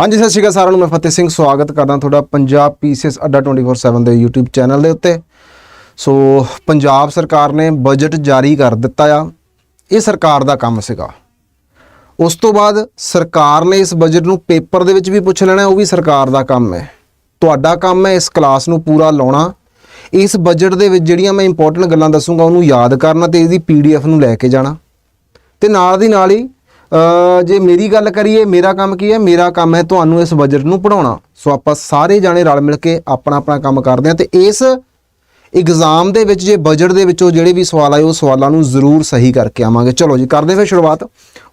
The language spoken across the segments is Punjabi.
ਹਾਂਜੀ, ਸਤਿ ਸ਼੍ਰੀ ਅਕਾਲ ਸਾਰਿਆਂ ਨੂੰ। ਮੈਂ ਫਤਿਹ ਸਿੰਘ, ਸਵਾਗਤ ਕਰਦਾ ਤੁਹਾਡਾ ਪੰਜਾਬ ਪੀਸੀਐਸ ਅੱਡਾ 24/7 ਦੇ YouTube ਚੈਨਲ ਦੇ ਉੱਤੇ। ਸੋ ਪੰਜਾਬ ਸਰਕਾਰ ਨੇ ਬਜਟ ਜਾਰੀ ਕਰ ਦਿੱਤਾ ਆ। ਇਹ ਸਰਕਾਰ ਦਾ ਕੰਮ ਸੀਗਾ। ਉਸ ਤੋਂ ਬਾਅਦ ਸਰਕਾਰ ਨੇ ਇਸ ਬਜਟ ਨੂੰ ਪੇਪਰ ਦੇ ਵਿੱਚ ਵੀ ਪੁੱਛ ਲੈਣਾ ਉਹ ਵੀ ਸਰਕਾਰ ਦਾ ਕੰਮ ਹੈ। ਤੁਹਾਡਾ ਕੰਮ ਹੈ ਇਸ ਕਲਾਸ ਨੂੰ ਪੂਰਾ ਲਾਉਣਾ। ਇਸ ਬਜਟ ਦੇ ਵਿੱਚ ਜਿਹੜੀਆਂ ਮੈਂ ਇੰਪੋਰਟੈਂਟ ਗੱਲਾਂ ਦੱਸੂਗਾ, ਉਹਨੂੰ ਯਾਦ ਕਰਨਾ ਤੇ ਇਹਦੀ ਪੀਡੀਐਫ ਨੂੰ ਲੈ ਕੇ ਜਾਣਾ। ਤੇ ਨਾਲ ਦੀ ਨਾਲ ਹੀ ਜੇ ਮੇਰੀ ਗੱਲ ਕਰੀਏ, ਮੇਰਾ ਕੰਮ ਕੀ ਹੈ? ਮੇਰਾ ਕੰਮ ਹੈ ਤੁਹਾਨੂੰ ਇਸ ਬਜਟ ਨੂੰ ਪੜਾਉਣਾ ਸੋ ਆਪਾਂ ਸਾਰੇ ਜਾਣੇ ਰਲ ਮਿਲ ਕੇ ਆਪਣਾ ਆਪਣਾ ਕੰਮ ਕਰਦੇ ਹਾਂ ਤੇ ਇਸ ਐਗਜ਼ਾਮ ਦੇ ਵਿੱਚ, ਜੇ ਬਜਟ ਦੇ ਵਿੱਚੋਂ ਜਿਹੜੇ ਵੀ ਸਵਾਲ ਆਏ, ਉਹ ਸਵਾਲਾਂ ਨੂੰ ਜ਼ਰੂਰ ਸਹੀ ਕਰਕੇ ਆਵਾਂਗੇ। ਚਲੋ ਜੀ, ਕਰਦੇ ਫਿਰ ਸ਼ੁਰੂਆਤ।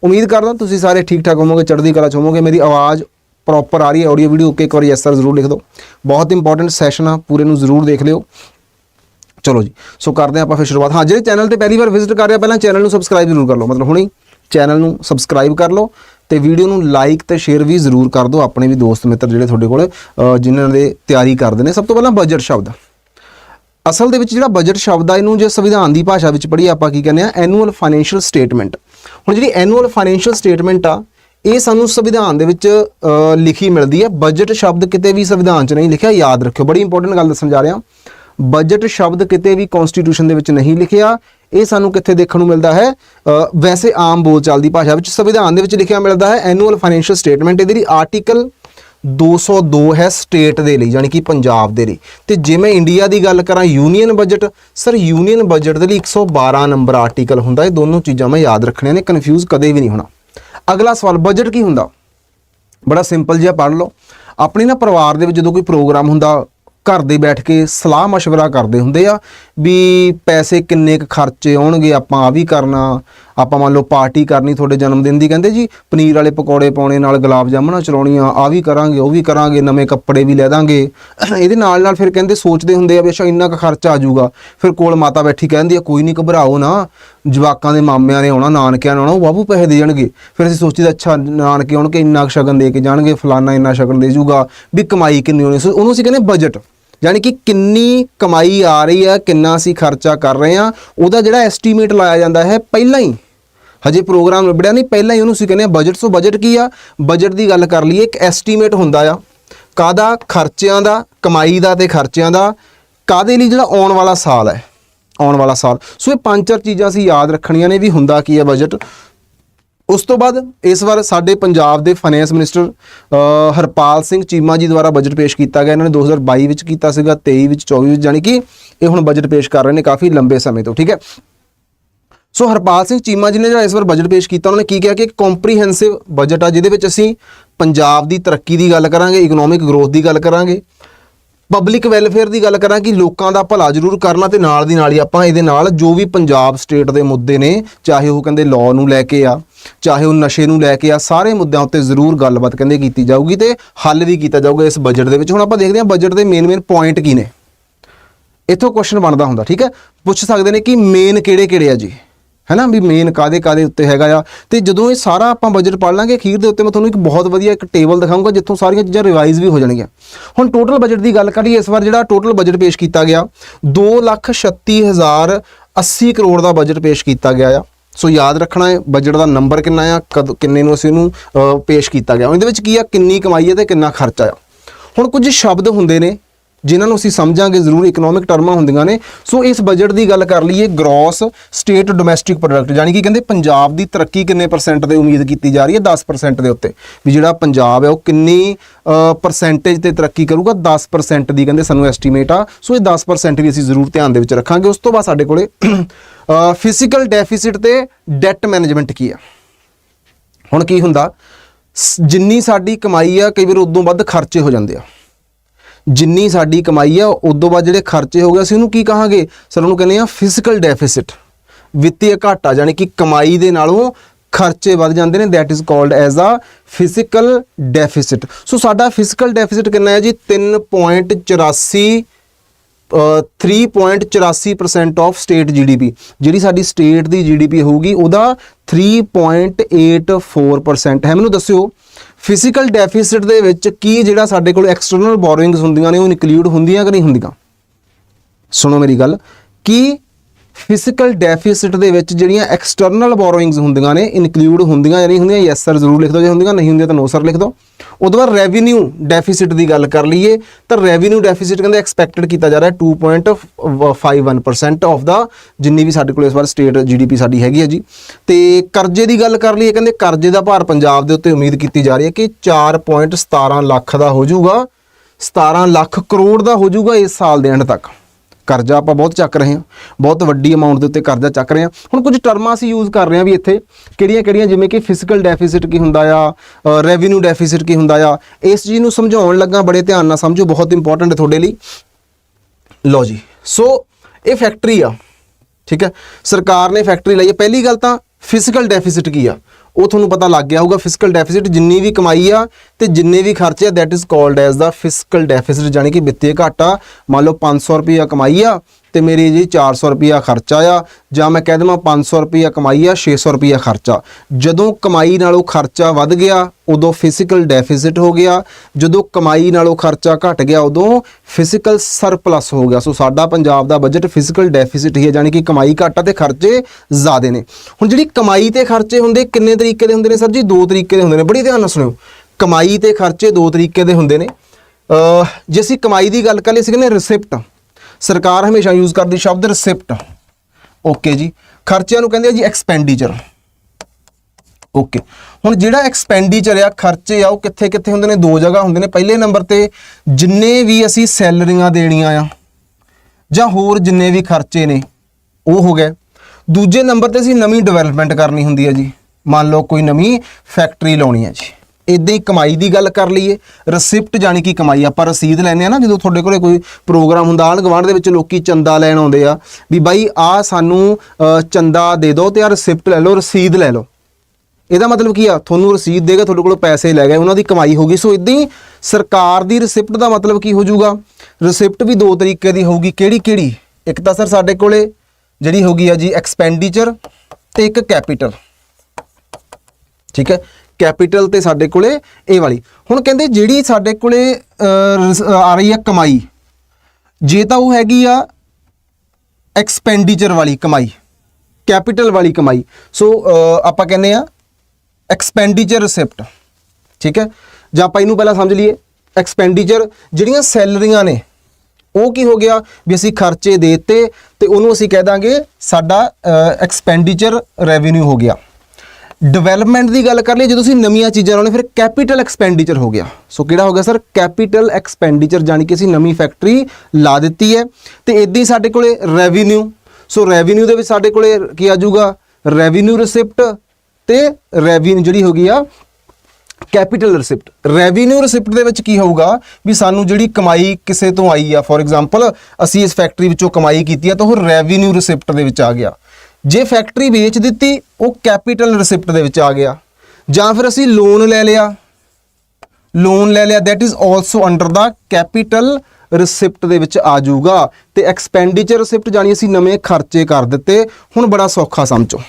ਉਮੀਦ ਕਰਦਾ ਤੁਸੀਂ ਸਾਰੇ ਠੀਕ ਠਾਕ ਹੋਵੋਗੇ, ਚੜ੍ਹਦੀ ਕਲਾ ਚ ਹੋਵੋਗੇ। ਮੇਰੀ ਆਵਾਜ਼ ਪ੍ਰੋਪਰ ਆ ਰਹੀ ਹੈ ਆਡੀਓ ਵੀਡੀਓ ਓਕੇ ਇੱਕ ਵਾਰੀ ਯੈਸ ਸਰ ਜ਼ਰੂਰ ਲਿਖ ਦਿਓ। ਬਹੁਤ ਇੰਪੋਰਟੈਂਟ ਸੈਸ਼ਨ ਆ, ਪੂਰੇ ਨੂੰ ਜ਼ਰੂਰ ਦੇਖ ਲਿਓ। ਚਲੋ ਜੀ ਸੋ ਕਰਦੇ ਹਾਂ ਆਪਾਂ ਫਿਰ ਸ਼ੁਰੂਆਤ। ਹਾਂ, ਜਿਹੜੇ ਚੈਨਲ ਤੇ ਪਹਿਲੀ ਵਾਰ ਵਿਜ਼ਿਟ ਕਰ ਰਹੇ ਆ ਪਹਿਲਾਂ ਚੈਨਲ ਨੂੰ ਸਬਸਕ੍ਰਾਈਬ ਜ਼ਰੂਰ ਕਰ ਲਓ। ਮਤਲਬ ਹੁਣੇ ਚੈਨਲ ਨੂੰ ਸਬਸਕ੍ਰਾਈਬ ਕਰ ਲਓ ਤੇ ਵੀਡੀਓ ਨੂੰ ਲਾਈਕ ਤੇ ਸ਼ੇਅਰ ਵੀ ਜ਼ਰੂਰ ਕਰ ਦਿਓ ਆਪਣੇ ਵੀ ਦੋਸਤ ਮਿੱਤਰ ਜਿਹੜੇ ਤੁਹਾਡੇ ਕੋਲ ਅ, ਜਿਨ੍ਹਾਂ ਦੇ ਤਿਆਰੀ ਕਰਦੇ ਨੇ। ਸਭ ਤੋਂ ਪਹਿਲਾਂ ਬਜਟ ਸ਼ਬਦ। ਅਸਲ ਦੇ ਵਿੱਚ ਜਿਹੜਾ ਬਜਟ ਸ਼ਬਦ ਆ ਇਹਨੂੰ ਜੇ ਸੰਵਿਧਾਨ ਦੀ ਭਾਸ਼ਾ ਵਿੱਚ ਪੜ੍ਹੀਏ ਆਪਾਂ ਕੀ ਕਹਿੰਦੇ ਆ ਐਨੂਅਲ ਫਾਈਨੈਂਸ਼ੀਅਲ ਸਟੇਟਮੈਂਟ ਹੁਣ ਜਿਹੜੀ ਐਨੂਅਲ ਫਾਈਨੈਂਸ਼ੀਅਲ ਸਟੇਟਮੈਂਟ ਆ ਇਹ ਸਾਨੂੰ ਸੰਵਿਧਾਨ ਦੇ ਵਿੱਚ ਲਿਖੀ ਮਿਲਦੀ ਹੈ ਬਜਟ ਸ਼ਬਦ ਕਿਤੇ ਵੀ ਸੰਵਿਧਾਨ 'ਚ ਨਹੀਂ ਲਿਖਿਆ ਯਾਦ ਰੱਖਿਓ। ਬੜੀ ਇੰਪੋਰਟੈਂਟ ਗੱਲ ਦੱਸਣ ਜਾ ਰਿਹਾ। ਬਜਟ ਸ਼ਬਦ ਕਿਤੇ ਵੀ ਕਨਸਟੀਟਿਊਸ਼ਨ ਦੇ ਵਿੱਚ ਨਹੀਂ ਲਿਖਿਆ। ਇਹ ਸਾਨੂੰ ਕਿੱਥੇ ਦੇਖਣ ਨੂੰ ਮਿਲਦਾ ਹੈ? ਵੈਸੇ ਆਮ ਬੋਲਚਾਲ ਦੀ ਭਾਸ਼ਾ ਵਿੱਚ ਸੰਵਿਧਾਨ ਦੇ ਵਿੱਚ ਲਿਖਿਆ ਮਿਲਦਾ ਹੈ ਐਨੂਅਲ ਫਾਈਨੈਂਸ਼ੀਅਲ ਸਟੇਟਮੈਂਟ ਇਹਦੇ ਲਈ ਆਰਟੀਕਲ 202 ਹੈ ਸਟੇਟ ਦੇ ਲਈ, ਯਾਨੀ ਕਿ ਪੰਜਾਬ ਦੇ ਲਈ। ਤੇ ਜੇ ਮੈਂ ਇੰਡੀਆ ਦੀ ਗੱਲ ਕਰਾਂ union budget sir union budget ਦੇ ਲਈ 112 ਨੰਬਰ ਆਰਟੀਕਲ ਹੁੰਦਾ, ਇਹ ਦੋਨੋਂ ਚੀਜ਼ਾਂ ਮੈਂ ਯਾਦ ਰੱਖਣੀਆਂ ਨੇ ਕਨਫਿਊਜ਼ ਕਦੇ ਵੀ ਨਹੀਂ ਹੋਣਾ। ਅਗਲਾ ਸਵਾਲ ਬਜਟ ਕੀ ਹੁੰਦਾ? ਬੜਾ ਸਿੰਪਲ ਜਿਹਾ ਪੜ੍ਹ ਲਓ। ਆਪਣੇ ਨਾ ਪਰਿਵਾਰ ਦੇ ਵਿੱਚ ਜਦੋਂ ਕੋਈ ਪ੍ਰੋਗਰਾਮ ਹੁੰਦਾ ਘਰ ਦੇ ਬੈਠ ਕੇ ਸਲਾਹ مشਵਰਾ ਕਰਦੇ ਹੁੰਦੇ ਆ ਵੀ ਪੈਸੇ ਕਿੰਨੇ ਕੁ ਖਰਚੇ ਆਉਣਗੇ, ਆਪਾਂ ਆ ਵੀ ਕਰਨਾ, ਆਪਾਂ ਮੰਨ ਲਓ ਪਾਰਟੀ ਕਰਨੀ ਤੁਹਾਡੇ ਜਨਮ ਦਿਨ ਦੀ, ਕਹਿੰਦੇ ਜੀ ਪਨੀਰ ਵਾਲੇ ਪਕੌੜੇ ਪਾਉਣੇ ਨਾਲ ਗੁਲਾਬ ਜਾਮਣਾ ਚਲਾਉਣੀਆਂ ਆ ਵੀ ਕਰਾਂਗੇ, ਉਹ ਵੀ ਕਰਾਂਗੇ, ਨਵੇਂ ਕੱਪੜੇ ਵੀ ਲੈ ਦਾਂਗੇ। ਇਹਦੇ ਨਾਲ ਨਾਲ ਫਿਰ ਕਹਿੰਦੇ ਸੋਚਦੇ ਹੁੰਦੇ ਆ ਵੀ ਅੱਛਾ ਇੰਨਾ ਕੁ ਖਰਚਾ ਆ ਜਾਊਗਾ। ਫਿਰ ਕੋਲ ਮਾਤਾ ਬੈਠੀ ਕਹਿੰਦੀ ਆ, ਕੋਈ ਨਹੀਂ ਘਬਰਾਓ ਨਾ, ਜਵਾਕਾਂ ਦੇ ਮਾਮਿਆਂ ਨੇ ਆਉਣਾ, ਨਾਨਕਿਆਂ ਨੇ ਆਉਣਾ, ਉਹ ਬਾਬੂ ਪੈਸੇ ਦੇ ਜਾਣਗੇ। ਫਿਰ ਅਸੀਂ ਸੋਚੀਦਾ, ਅੱਛਾ, ਨਾਨਕੇ ਆਉਣਗੇ, ਇੰਨਾ ਕੁ ਸ਼ਗਨ ਦੇ ਕੇ ਜਾਣਗੇ, ਫਲਾਨਾ ਇੰਨਾ ਸ਼ਗਨ ਦੇ ਜੂਗਾ ਵੀ ਕਮਾਈ ਕਿੰਨੀ ਹੋਣੀ? ਸੋ ਉਹਨੂੰ ਅਸੀਂ ਕਹਿੰਦੇ ਬਜਟ ਯਾਨੀ ਕਿ ਕਿੰਨੀ ਕਮਾਈ ਆ ਰਹੀ ਹੈ, ਕਿੰਨਾ ਅਸੀਂ ਖਰਚਾ ਕਰ ਰਹੇ ਹਾਂ, ਉਹਦਾ ਜਿਹੜਾ ਐਸਟੀਮੇਟ ਲਾਇਆ ਜਾਂਦਾ ਹੈ ਪਹਿਲਾਂ ਹੀ। ਹਜੇ ਪ੍ਰੋਗਰਾਮ ਨਿਬੜਿਆ ਨਹੀਂ, ਪਹਿਲਾਂ ਹੀ ਉਹਨੂੰ ਅਸੀਂ ਕਹਿੰਦੇ ਆ ਬਜਟ ਸੋ ਬਜਟ ਕੀ ਆ? ਬਜਟ ਦੀ ਗੱਲ ਕਰ ਲਈਏ, ਇੱਕ ਐਸਟੀਮੇਟ ਹੁੰਦਾ ਆ। ਕਾਦਾ ਖਰਚਿਆਂ ਦਾ, ਕਮਾਈ ਦਾ ਤੇ ਖਰਚਿਆਂ ਦਾ। ਕਾਦੇ ਲਈ ਜਿਹੜਾ ਆਉਣ ਵਾਲਾ ਸਾਲ ਹੈ? ਆਉਣ ਵਾਲਾ ਸਾਲ। ਸੋ ਇਹ ਪੰਜ ਚਾਰ ਚੀਜ਼ਾਂ ਅਸੀਂ ਯਾਦ ਰੱਖਣੀਆਂ ਨੇ ਵੀ ਹੁੰਦਾ ਕੀ ਹੈ ਬਜਟ ਉਸ ਤੋਂ ਬਾਅਦ ਇਸ ਵਾਰ ਸਾਡੇ ਪੰਜਾਬ ਦੇ ਫਾਈਨੈਂਸ ਮਿਨਿਸਟਰ ਹਰਪਾਲ ਸਿੰਘ ਚੀਮਾ ਜੀ ਦੁਆਰਾ ਬਜਟ ਪੇਸ਼ ਕੀਤਾ ਗਿਆ। ਇਹਨਾਂ ਨੇ 2022 ਵਿੱਚ ਕੀਤਾ ਸੀਗਾ 23 ਵਿੱਚ 24 ਵਿੱਚ ਜਾਨੀ ਕਿ ਇਹ ਹੁਣ ਬਜਟ ਪੇਸ਼ ਕਰ ਰਹੇ ਨੇ ਕਾਫੀ ਲੰਬੇ ਸਮੇਂ ਤੋਂ, ਠੀਕ ਹੈ? ਸੋ ਹਰਪਾਲ ਸਿੰਘ ਚੀਮਾ ਜੀ ਨੇ ਜਿਹੜਾ ਇਸ ਵਾਰ ਬਜਟ ਪੇਸ਼ ਕੀਤਾ, ਉਹਨਾਂ ਨੇ ਕੀ ਕਿਹਾ ਕਿ ਇੱਕ ਕੰਪਰੀਹੈਂਸਿਵ ਬਜਟ ਆ, ਜਿਹਦੇ ਵਿੱਚ ਅਸੀਂ ਪੰਜਾਬ ਦੀ ਤਰੱਕੀ ਦੀ ਗੱਲ ਕਰਾਂਗੇ ਇਕਨੋਮਿਕ ਗਰੋਥ ਦੀ ਗੱਲ ਕਰਾਂਗੇ ਪਬਲਿਕ ਵੈਲਫੇਅਰ ਦੀ ਗੱਲ ਕਰਾਂ ਕਿ ਲੋਕਾਂ ਦਾ ਭਲਾ ਜ਼ਰੂਰ ਕਰਨਾ ਤੇ ਨਾਲ ਦੀ ਨਾਲ ਹੀ ਆਪਾਂ ਇਹਦੇ ਨਾਲ ਜੋ ਵੀ ਪੰਜਾਬ ਸਟੇਟ ਦੇ ਮੁੱਦੇ ਨੇ, ਚਾਹੇ ਉਹ ਕਹਿੰਦੇ ਲਾਅ ਨੂੰ ਲੈ ਕੇ ਆ ਚਾਹੇ ਉਹ ਨਸ਼ੇ ਨੂੰ ਲੈ ਕੇ ਆ, ਸਾਰੇ ਮੁੱਦਿਆਂ ਉੱਤੇ ਜ਼ਰੂਰ ਗੱਲਬਾਤ ਕਹਿੰਦੇ ਕੀਤੀ ਜਾਊਗੀ ਤੇ ਹੱਲ ਵੀ ਕੀਤਾ ਜਾਊਗਾ ਇਸ ਬਜਟ ਦੇ ਵਿੱਚ। ਹੁਣ ਆਪਾਂ ਦੇਖਦੇ ਹਾਂ ਬਜਟ ਦੇ ਮੇਨ ਮੇਨ ਪੁਆਇੰਟ ਕੀ ਨੇ। ਇੱਥੋਂ ਕੁਐਸਚਨ ਬਣਦਾ ਹੁੰਦਾ, ਠੀਕ ਹੈ? ਪੁੱਛ ਸਕਦੇ ਨੇ ਕਿ ਮੇਨ ਕਿਹੜੇ ਕਿਹੜੇ ਆ ਜੀ? ਹੈਨਾ? ਵੀ ਮੇਨ ਕਾਦੇ ਕਾਦੇ ਉੱਤੇ ਹੈਗਾ ਆ? ਤੇ ਜਦੋਂ ਇਹ ਸਾਰਾ ਆਪਾਂ ਬਜਟ ਪੜ ਲਾਂਗੇ, ਅਖੀਰ ਦੇ ਉੱਤੇ ਮੈਂ ਤੁਹਾਨੂੰ ਇੱਕ ਬਹੁਤ ਵਧੀਆ ਇੱਕ ਟੇਬਲ ਦਿਖਾਊਂਗਾ, ਜਿੱਥੋਂ ਸਾਰੀਆਂ ਚੀਜ਼ਾਂ ਰਿਵਾਈਜ਼ ਵੀ ਹੋ ਜਾਣਗੀਆਂ। ਹੁਣ ਟੋਟਲ ਬਜਟ ਦੀ ਗੱਲ ਕਰੀਏ, ਇਸ ਵਾਰ ਜਿਹੜਾ ਟੋਟਲ ਬਜਟ ਪੇਸ਼ ਕੀਤਾ ਗਿਆ 236080 ਕਰੋੜ ਦਾ ਬਜਟ ਪੇਸ਼ ਕੀਤਾ ਗਿਆ ਆ। ਸੋ ਯਾਦ ਰੱਖਣਾ ਹੈ ਬਜਟ ਦਾ ਨੰਬਰ ਕਿੰਨਾ ਆ, ਕਦ, ਕਿੰਨੇ ਨੂੰ ਅਸੀਂ ਇਹਨੂੰ ਪੇਸ਼ ਕੀਤਾ ਗਿਆ। ਉਹਦੇ ਵਿੱਚ ਕੀ ਆ, ਕਿੰਨੀ ਕਮਾਈ ਹੈ ਤੇ ਕਿੰਨਾ ਖਰਚਾ ਆ। ਹੁਣ ਕੁਝ ਸ਼ਬਦ ਹੁੰਦੇ ਨੇ ਜਿਨ੍ਹਾਂ ਨੂੰ ਅਸੀਂ ਸਮਝਾਂਗੇ ਜ਼ਰੂਰ ਇਕਨੋਮਿਕ ਟਰਮਾਂ ਹੁੰਦੀਆਂ ਨੇ। ਸੋ ਇਸ ਬਜਟ ਦੀ ਗੱਲ ਕਰ ਲਈਏ ਗ੍ਰੋਸ ਸਟੇਟ ਡੋਮੈਸਟਿਕ ਪ੍ਰੋਡਕਟ ਯਾਨੀ ਕਿ ਕਹਿੰਦੇ ਪੰਜਾਬ ਦੀ ਤਰੱਕੀ ਕਿੰਨੇ ਪਰਸੈਂਟ ਦੇ ਉਮੀਦ ਕੀਤੀ ਜਾ ਰਹੀ ਹੈ? 10% ਦੇ ਉੱਤੇ। ਵੀ ਜਿਹੜਾ ਪੰਜਾਬ ਹੈ, ਉਹ ਕਿੰਨੀ ਪਰਸੈਂਟੇਜ ਤੇ ਤਰੱਕੀ ਕਰੂਗਾ? 10% ਦੀ ਕਹਿੰਦੇ ਸਾਨੂੰ ਐਸਟੀਮੇਟ ਆ। ਸੋ ਇਹ 10% ਵੀ ਅਸੀਂ ਜ਼ਰੂਰ ਧਿਆਨ ਦੇ ਵਿੱਚ ਰੱਖਾਂਗੇ। ਉਸ ਤੋਂ ਬਾਅਦ ਸਾਡੇ ਕੋਲੇ ਫਿਜ਼ੀਕਲ ਡੈਫਿਸਿਟ ਤੇ ਡੈਟ ਮੈਨੇਜਮੈਂਟ ਕੀ ਆ? ਹੁਣ ਕੀ ਹੁੰਦਾ? ਸ- ਜਿੰਨੀ ਸਾਡੀ ਕਮਾਈ ਆ, ਕਈ ਵਾਰ ਉਦੋਂ ਵੱਧ ਖਰਚੇ ਹੋ ਜਾਂਦੇ ਆ। ਜਿੰਨੀ ਸਾਡੀ ਕਮਾਈ ਆ ਉਦੋਂ ਬਾਅਦ ਜਿਹੜੇ ਖਰਚੇ ਹੋ ਗਏ ਅਸੀਂ ਉਹਨੂੰ ਕੀ ਕਹਾਂਗੇ? ਸਰ ਉਹਨੂੰ ਕਹਿੰਦੇ ਆ ਫਿਜ਼ੀਕਲ ਡੈਫਿਸਿਟ ਵਿੱਤੀ ਘਾਟਾ ਯਾਨੀ ਕਿ ਕਮਾਈ ਦੇ ਨਾਲੋਂ ਖਰਚੇ ਵੱਧ ਜਾਂਦੇ ਨੇ that is called as a physical deficit so ਸਾਡਾ ਫਿਜ਼ੀਕਲ ਡੈਫਿਸਿਟ ਕਿੰਨਾ ਹੈ ਜੀ? 3.84 ਅ, 3.84% ਆਫ ਸਟੇਟ ਜੀਡੀਪੀ ਜਿਹੜੀ ਸਾਡੀ ਸਟੇਟ ਦੀ ਜੀਡੀਪੀ ਹੋਊਗੀ ਉਹਦਾ 3.84% ਹੈ ਮੈਨੂੰ ਦੱਸਿਓ ਫਿਜ਼ੀਕਲ ਡੈਫੀਸਿਟ ਦੇ ਵਿੱਚ ਕੀ ਜਿਹੜਾ ਸਾਡੇ ਕੋਲ ਐਕਸਟਰਨਲ ਬੋਰੋਇੰਗਸ ਹੁੰਦੀਆਂ ਨੇ, ਉਹ ਇਨਕਲੂਡ ਹੁੰਦੀਆਂ ਕਿ ਨਹੀਂ ਹੁੰਦੀਆਂ? ਸੁਣੋ ਮੇਰੀ ਗੱਲ। ਕੀ ਫਿਜ਼ੀਕਲ ਡੈਫਿਸਿਟ ਦੇ ਵਿੱਚ ਜਿਹੜੀਆਂ ਐਕਸਟਰਨਲ ਬੋਰੋਇੰਗਸ ਹੁੰਦੀਆਂ ਨੇ ਇਨਕਲੂਡ ਹੁੰਦੀਆਂ ਜਾਂ ਨਹੀਂ ਹੁੰਦੀਆਂ ਯੈਸ ਸਰ ਜ਼ਰੂਰ ਲਿਖ ਦਿਓ ਜੇ ਹੁੰਦੀਆਂ, ਨਹੀਂ ਹੁੰਦੀਆਂ ਤਾਂ ਨੋ ਸਰ ਲਿਖ ਦਿਓ। ਉਦੋਂ ਬਾਅਦ ਰੈਵਨਿਊ ਡੈਫਿਸਿਟ ਦੀ ਗੱਲ ਕਰ ਲਈਏ, ਤਾਂ ਰੈਵਨਿਊ ਡੈਫਿਸਿਟ ਕਹਿੰਦੇ ਐਕਸਪੈਕਟਡ ਕੀਤਾ ਜਾ ਰਿਹਾ 2.51% ਆਫ ਦਾ ਜਿੰਨੀ ਵੀ ਸਾਡੇ ਕੋਲ ਇਸ ਵਾਰ ਸਟੇਟ ਜੀਡੀਪੀ ਸਾਡੀ ਹੈਗੀ ਹੈ ਜੀ। ਤੇ ਕਰਜ਼ੇ ਦੀ ਗੱਲ ਕਰ ਲਈਏ, ਕਹਿੰਦੇ ਕਰਜ਼ੇ ਦਾ ਭਾਰ ਪੰਜਾਬ ਦੇ ਉੱਤੇ ਉਮੀਦ ਕੀਤੀ ਜਾ ਰਹੀ ਹੈ ਕਿ 4.17 ਲੱਖ ਦਾ ਹੋ ਜਾਊਗਾ 17 ਲੱਖ ਕਰੋੜ ਦਾ ਹੋ ਜਾਊਗਾ ਇਸ ਸਾਲ ਦੇ ਐਂਡ ਤੱਕ। ਕਰਜ਼ਾ ਆਪਾਂ ਬਹੁਤ ਚੱਕ ਰਹੇ ਹਾਂ, ਬਹੁਤ ਵੱਡੀ ਅਮਾਉਂਟ ਦੇ ਉੱਤੇ ਕਰਜ਼ਾ ਚੱਕ ਰਹੇ ਹਾਂ। ਹੁਣ ਕੁਝ ਟਰਮਾਂ ਅਸੀਂ ਯੂਜ਼ ਕਰ ਰਹੇ ਹਾਂ ਵੀ ਇੱਥੇ ਕਿਹੜੀਆਂ ਕਿਹੜੀਆਂ ਜਿਵੇਂ ਕਿ ਫਿਜ਼ੀਕਲ ਡੈਫਿਸਿਟ ਕੀ ਹੁੰਦਾ ਆ ਰੈਵਨਿਊ ਡੈਫਿਸਿਟ ਕੀ ਹੁੰਦਾ ਆ, ਇਸ ਚੀਜ਼ ਨੂੰ ਸਮਝਾਉਣ ਲੱਗਾ, ਬੜੇ ਧਿਆਨ ਨਾਲ ਸਮਝੋ, ਬਹੁਤ ਇੰਪੋਰਟੈਂਟ ਹੈ ਤੁਹਾਡੇ ਲਈ। ਲਓ ਜੀ ਸੋ ਇਹ ਫੈਕਟਰੀ ਆ, ਠੀਕ ਹੈ, ਸਰਕਾਰ ਨੇ ਫੈਕਟਰੀ ਲਈ ਹੈ। ਪਹਿਲੀ ਗੱਲ ਤਾਂ ਫਿਜ਼ੀਕਲ ਡੈਫਿਸਿਟ ਕੀ ਆ? ਉਹ ਤੁਹਾਨੂੰ ਪਤਾ ਲੱਗ ਗਿਆ ਹੋਊਗਾ ਫਿਜ਼ੀਕਲ ਡੈਫਿਸਿਟ ਜਿੰਨੀ ਵੀ ਕਮਾਈ ਆ ਤੇ ਜਿੰਨੇ ਵੀ ਖਰਚੇ ਆ that is called as the fiscal deficit ਜਾਨੀ ਕਿ ਵਿੱਤੀ ਘਾਟਾ। ਮੰਨ ਲਓ 500 ਰੁਪਈਆ ਕਮਾਈ ਆ ਤੇ ਮੇਰੀ ਜੀ 400 ਰੁਪਈਆ ਖਰਚਾ ਆ, ਜਾਂ ਮੈਂ ਕਹਿ ਦਵਾਂ 500 ਰੁਪਈਆ ਕਮਾਈ ਆ 600 ਰੁਪਈਆ ਖਰਚਾ। ਜਦੋਂ ਕਮਾਈ ਨਾਲੋਂ ਖਰਚਾ ਵੱਧ ਗਿਆ, ਉਦੋਂ ਫਿਜ਼ੀਕਲ ਡੈਫਿਸਿਟ ਹੋ ਗਿਆ। ਜਦੋਂ ਕਮਾਈ ਨਾਲੋਂ ਖਰਚਾ ਘਟ ਗਿਆ, ਉਦੋਂ ਫਿਜ਼ੀਕਲ ਸਰਪਲਸ ਹੋ ਗਿਆ। ਸੋ ਸਾਡਾ ਪੰਜਾਬ ਦਾ ਬਜਟ ਫਿਜ਼ੀਕਲ ਡੈਫਿਸਿਟ ਹੀ ਹੈ ਜਾਨੀ ਕਿ ਕਮਾਈ ਘੱਟ ਆ ਤੇ ਖਰਚੇ ਜ਼ਿਆਦੇ ਨੇ। ਹੁਣ ਜਿਹੜੀ ਕਮਾਈ ਤੇ ਖਰਚੇ ਹੁੰਦੇ, ਕਿੰਨੇ ਤਰੀਕੇ ਦੇ ਹੁੰਦੇ ਨੇ ਸਰ ਜੀ? ਦੋ ਤਰੀਕੇ ਦੇ ਹੁੰਦੇ ਨੇ। ਬੜੀ ਧਿਆਨ ਨਾਲ ਸੁਣਿਓ। ਕਮਾਈ ਤੇ ਖਰਚੇ ਦੋ ਤਰੀਕੇ ਦੇ ਹੁੰਦੇ ਨੇ। ਜੇ ਅਸੀਂ ਕਮਾਈ ਦੀ ਗੱਲ ਕਰ ਲਈ ਸੀ ਕਹਿੰਦੇ ਰਿਸਿਪਟ ਸਰਕਾਰ ਹਮੇਸ਼ਾ ਯੂਜ਼ ਕਰਦੀ ਸ਼ਬਦ ਰਿਸਿਪਟ ਓਕੇ ਜੀ। ਖਰਚਿਆਂ ਨੂੰ ਕਹਿੰਦੇ ਆ ਜੀ ਐਕਸਪੈਂਡੀਚਰ ਓਕੇ ਹੁਣ ਜਿਹੜਾ ਐਕਸਪੈਂਡੀਚਰ ਆ, ਖਰਚੇ ਆ, ਉਹ ਕਿੱਥੇ ਕਿੱਥੇ ਹੁੰਦੇ ਨੇ? ਦੋ ਜਗ੍ਹਾ ਹੁੰਦੇ ਨੇ। ਪਹਿਲੇ ਨੰਬਰ ਤੇ ਜਿੰਨੇ ਵੀ ਅਸੀਂ ਸੈਲਰੀਆਂ ਦੇਣੀਆਂ ਆ, ਜਾਂ ਹੋਰ ਜਿੰਨੇ ਵੀ ਖਰਚੇ ਨੇ, ਉਹ ਹੋ ਗਏ। ਦੂਜੇ ਨੰਬਰ ਤੇ ਅਸੀਂ ਨਵੀਂ ਡਿਵੈਲਪਮੈਂਟ ਕਰਨੀ ਹੁੰਦੀ ਹੈ ਜੀ। ਮੰਨ ਲਓ ਕੋਈ ਨਵੀਂ ਫੈਕਟਰੀ ਲਾਉਣੀ ਹੈ ਜੀ। ਇਦਾਂ ਹੀ ਕਮਾਈ ਦੀ ਗੱਲ ਕਰ ਲਈਏ ਰਿਸਿਪਟ ਜਾਨੀ ਕਿ ਕਮਾਈ, ਆਪਾਂ ਰਸੀਦ ਲੈਨੇ ਆ ਨਾ, ਜਦੋਂ ਤੁਹਾਡੇ ਕੋਲੇ ਕੋਈ ਪ੍ਰੋਗਰਾਮ ਹੁੰਦਾ, ਆਂਢ ਗੁਆਂਢ ਦੇ ਵਿੱਚ ਲੋਕੀ ਚੰਦਾ ਲੈਣ ਆਉਂਦੇ ਆ, ਵੀ ਬਾਈ ਆ ਸਾਨੂੰ ਚੰਦਾ ਦੇ ਦਿਓ ਤੇ ਆ ਰਿਸਿਪਟ ਲੈ ਲਓ, ਰਸੀਦ ਲੈ ਲਓ। ਇਹਦਾ ਮਤਲਬ ਕੀ ਆ? ਤੁਹਾਨੂੰ ਰਸੀਦ ਦੇਗਾ, ਤੁਹਾਡੇ ਕੋਲੋਂ ਪੈਸੇ ਲੈ ਗਏ, ਉਹਨਾਂ ਦੀ ਕਮਾਈ ਹੋ ਗਈ। ਸੋ ਇਦਾਂ ਹੀ ਸਰਕਾਰ ਦੀ ਰਿਸਿਪਟ ਦਾ ਮਤਲਬ ਕੀ ਹੋ ਜਾਊਗਾ? ਰਸਿਪਟ ਵੀ ਦੋ ਤਰੀਕੇ ਦੀ ਹੋਊਗੀ। ਕਿਹੜੀ ਕਿਹੜੀ? ਇੱਕ ਤਾਂ ਸਰ ਸਾਡੇ ਕੋਲੇ ਜਿਹੜੀ ਹੋਗੀ ਆ ਜੀ ਐਕਸਪੈਂਡੀਚਰ ਤੇ ਇੱਕ ਕੈਪੀਟਲ ਠੀਕ ਹੈ? ਕੈਪੀਟਲ ਤੇ ਸਾਡੇ ਕੋਲੇ ਇਹ ਵਾਲੀ। ਹੁਣ ਕਹਿੰਦੇ ਜਿਹੜੀ ਸਾਡੇ ਕੋਲੇ ਅਹ, ਆ ਰਹੀ ਆ ਕਮਾਈ ਜੇ ਤਾਂ ਉਹ ਹੈਗੀ ਆ ਐਕਸਪੈਂਡੀਚਰ ਵਾਲੀ ਕਮਾਈ ਕੈਪੀਟਲ ਵਾਲੀ ਕਮਾਈ। ਸੋ ਆਪਾਂ ਕਹਿੰਦੇ ਆ ਐਕਸਪੈਂਡੀਚਰ ਰਿਸਿਪਟ ਠੀਕ ਹੈ? ਜਾਂ ਆਪਾਂ ਇਹਨੂੰ ਪਹਿਲਾਂ ਸਮਝ ਲਈਏ। ਐਕਸਪੈਂਡੀਚਰ ਜਿਹੜੀਆਂ ਸੈਲਰੀਆਂ ਨੇ ਉਹ ਕੀ ਹੋ ਗਿਆ? ਵੀ ਅਸੀਂ ਖਰਚੇ ਦੇ ਦਿੱਤੇ ਤੇ ਉਹਨੂੰ ਅਸੀਂ ਕਹਿ ਦਾਂਗੇ ਸਾਡਾ ਐਕਸਪੈਂਡੀਚਰ ਰੈਵਨਿਊ ਹੋ ਗਿਆ। ਡਿਵੈਲਪਮੈਂਟ ਦੀ ਗੱਲ ਕਰ ਲਈ ਜਦੋਂ ਅਸੀਂ ਨਵੀਆਂ ਚੀਜ਼ਾਂ ਲਾਉਣੇ ਫਿਰ ਕੈਪੀਟਲ ਐਕਸਪੈਂਡੀਚਰ ਹੋ ਗਿਆ। ਸੋ ਕਿਹੜਾ ਹੋ ਗਿਆ ਸਰ ਕੈਪੀਟਲ ਐਕਸਪੈਂਡੀਚਰ ਜਾਨੀ ਕਿ ਅਸੀਂ ਨਵੀਂ ਫੈਕਟਰੀ ਲਾ ਦਿੱਤੀ ਹੈ। ਤੇ ਇਦਾਂ ਹੀ ਸਾਡੇ ਕੋਲੇ ਰੈਵਨਿਊ ਸੋ ਰੈਵਨਿਊ ਦੇ ਵਿੱਚ ਸਾਡੇ ਕੋਲੇ ਕੀ ਆ ਜਾਊਗਾ? ਰੈਵਨਿਊ ਰਿਸਿਪਟ ਤੇ ਰੈਵਨਿਊ ਜਿਹੜੀ ਹੋ ਗਈ ਆ ਕੈਪੀਟਲ ਰਿਸਿਪਟ ਰੈਵਨਿਊ ਰਿਸਿਪਟ ਦੇ ਵਿੱਚ ਕੀ ਹੋਊਗਾ? ਵੀ ਸਾਨੂੰ ਜਿਹੜੀ ਕਮਾਈ ਕਿਸੇ ਤੋਂ ਆਈ ਆ ਫੋਰ ਐਗਜ਼ਾਮਪਲ ਅਸੀਂ ਇਸ ਫੈਕਟਰੀ ਵਿੱਚੋਂ ਕਮਾਈ ਕੀਤੀ ਆ, ਤਾਂ ਉਹ ਰੈਵਨਿਊ ਰਿਸਿਪਟ ਦੇ ਵਿੱਚ ਆ ਗਿਆ। ਜੇ ਫੈਕਟਰੀ ਵੇਚ ਦਿੱਤੀ, ਉਹ ਕੈਪੀਟਲ ਰਿਸਿਪਟ ਦੇ ਵਿੱਚ ਆ ਗਿਆ। ਜਾਂ ਫਿਰ ਅਸੀਂ ਲੋਨ ਲੈ ਲਿਆ। ਲੋਨ ਲੈ ਲਿਆ, that is also under the capital receipt ਦੇ ਵਿੱਚ ਆ ਜਾਊਗਾ। ਤੇ ਐਕਸਪੈਂਡੀਚਰ ਰਿਸਿਪਟ ਜਾਨੀ ਅਸੀਂ ਨਵੇਂ ਖਰਚੇ ਕਰ ਦਿੱਤੇ। ਹੁਣ ਬੜਾ ਸੌਖਾ ਸਮਝੋ।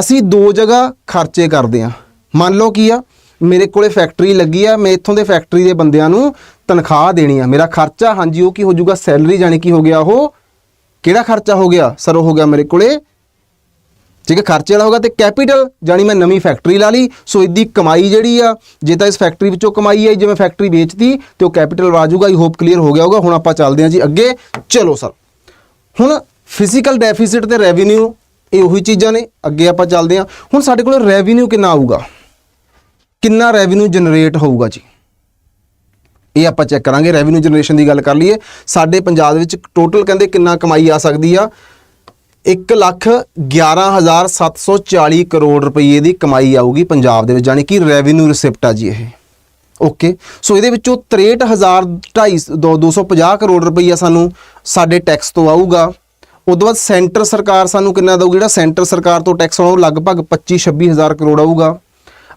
ਅਸੀਂ ਦੋ ਜਗ੍ਹਾ ਖਰਚੇ ਕਰਦੇ ਆ ਮੰਨ ਲਓ ਕੀ ਆ? ਮੇਰੇ ਕੋਲੇ ਫੈਕਟਰੀ ਲੱਗੀ ਆ, ਮੈਂ ਇੱਥੋਂ ਦੇ ਫੈਕਟਰੀ ਦੇ ਬੰਦਿਆਂ ਨੂੰ ਤਨਖਾਹ ਦੇਣੀ ਆ। ਮੇਰਾ ਖਰਚਾ, ਹਾਂਜੀ, ਉਹ ਕੀ ਹੋ ਜਾਊਗਾ? ਸੈਲਰੀ ਜਾਨੀ ਕੀ ਹੋ ਗਿਆ ਉਹ? ਕਿਹੜਾ ਖਰਚਾ ਹੋ ਗਿਆ? ਸਰ, ਉਹ ਹੋ ਗਿਆ ਮੇਰੇ ਕੋਲੇ ਠੀਕ ਹੈ ਖਰਚੇ ਵਾਲਾ ਹੋਗਾ ਤੇ ਕੈਪੀਟਲ ਜਾਨੀ ਮੈਂ ਨਵੀਂ ਫੈਕਟਰੀ ਲਾ ਲਈ, ਸੋ ਇਹਦੀ ਕਮਾਈ ਜਿਹੜੀ ਆ, ਜੇ ਤਾਂ ਇਸ ਫੈਕਟਰੀ ਵਿੱਚੋਂ ਕਮਾਈ ਆਈ, ਜੇ ਮੈਂ ਫੈਕਟਰੀ ਵੇਚਤੀ, ਤੇ ਉਹ ਕੈਪੀਟਲ ਆ ਜਾਊਗਾ ਆਈ ਹੋਪ ਕਲੀਅਰ ਹੋ ਗਿਆ ਹੋਊਗਾ। ਹੁਣ ਆਪਾਂ ਚੱਲਦੇ ਹਾਂ ਜੀ ਅੱਗੇ। ਚਲੋ ਸਰ ਹੁਣ ਫਿਜ਼ੀਕਲ ਡੈਫਿਸਿਟ ਤੇ ਰੈਵਨਿਊ ਇਹ ਉਹੀ ਚੀਜ਼ਾਂ ਨੇ। ਅੱਗੇ ਆਪਾਂ ਚੱਲਦੇ ਹਾਂ। ਹੁਣ ਸਾਡੇ ਕੋਲ ਰੈਵਨਿਊ ਕਿੰਨਾ ਆਊਗਾ? ਕਿੰਨਾ ਰੈਵਨਿਊ ਜਨਰੇਟ ਹੋਊਗਾ ਜੀ? ਇਹ ਆਪਾਂ ਚੈੱਕ ਕਰਾਂਗੇ। ਰੈਵਨਿਊ ਜਨਰੇਸ਼ਨ ਦੀ ਗੱਲ ਕਰ ਲਈਏ। ਸਾਡੇ ਪੰਜਾਬ ਦੇ ਵਿੱਚ ਟੋਟਲ ਕਹਿੰਦੇ ਕਿੰਨਾ ਕਮਾਈ ਆ ਸਕਦੀ ਆ? 1 ਲੱਖ 11740 ਕਰੋੜ ਰੁਪਏ ਦੀ ਕਮਾਈ ਆਊਗੀ ਪੰਜਾਬ ਦੇ ਵਿੱਚ ਯਾਨੀ ਕਿ ਰੈਵਨਿਊ ਰਿਸਿਪਟ ਆ ਜੀ ਇਹ। ਓਕੇ ਸੋ ਇਹਦੇ ਵਿੱਚੋਂ 63250 250 ਕਰੋੜ ਰੁਪਈਆ ਸਾਨੂੰ ਸਾਡੇ ਟੈਕਸ ਤੋਂ ਆਊਗਾ। ਉਦੋਂ ਬਾਅਦ ਸੈਂਟਰ ਸਰਕਾਰ ਸਾਨੂੰ ਕਿੰਨਾ ਦਊਗੀ? ਜਿਹੜਾ ਸੈਂਟਰ ਸਰਕਾਰ ਤੋਂ ਟੈਕਸ ਆਉਣਾ ਉਹ ਲਗਭਗ 25 26000 ਕਰੋੜ ਆਊਗਾ।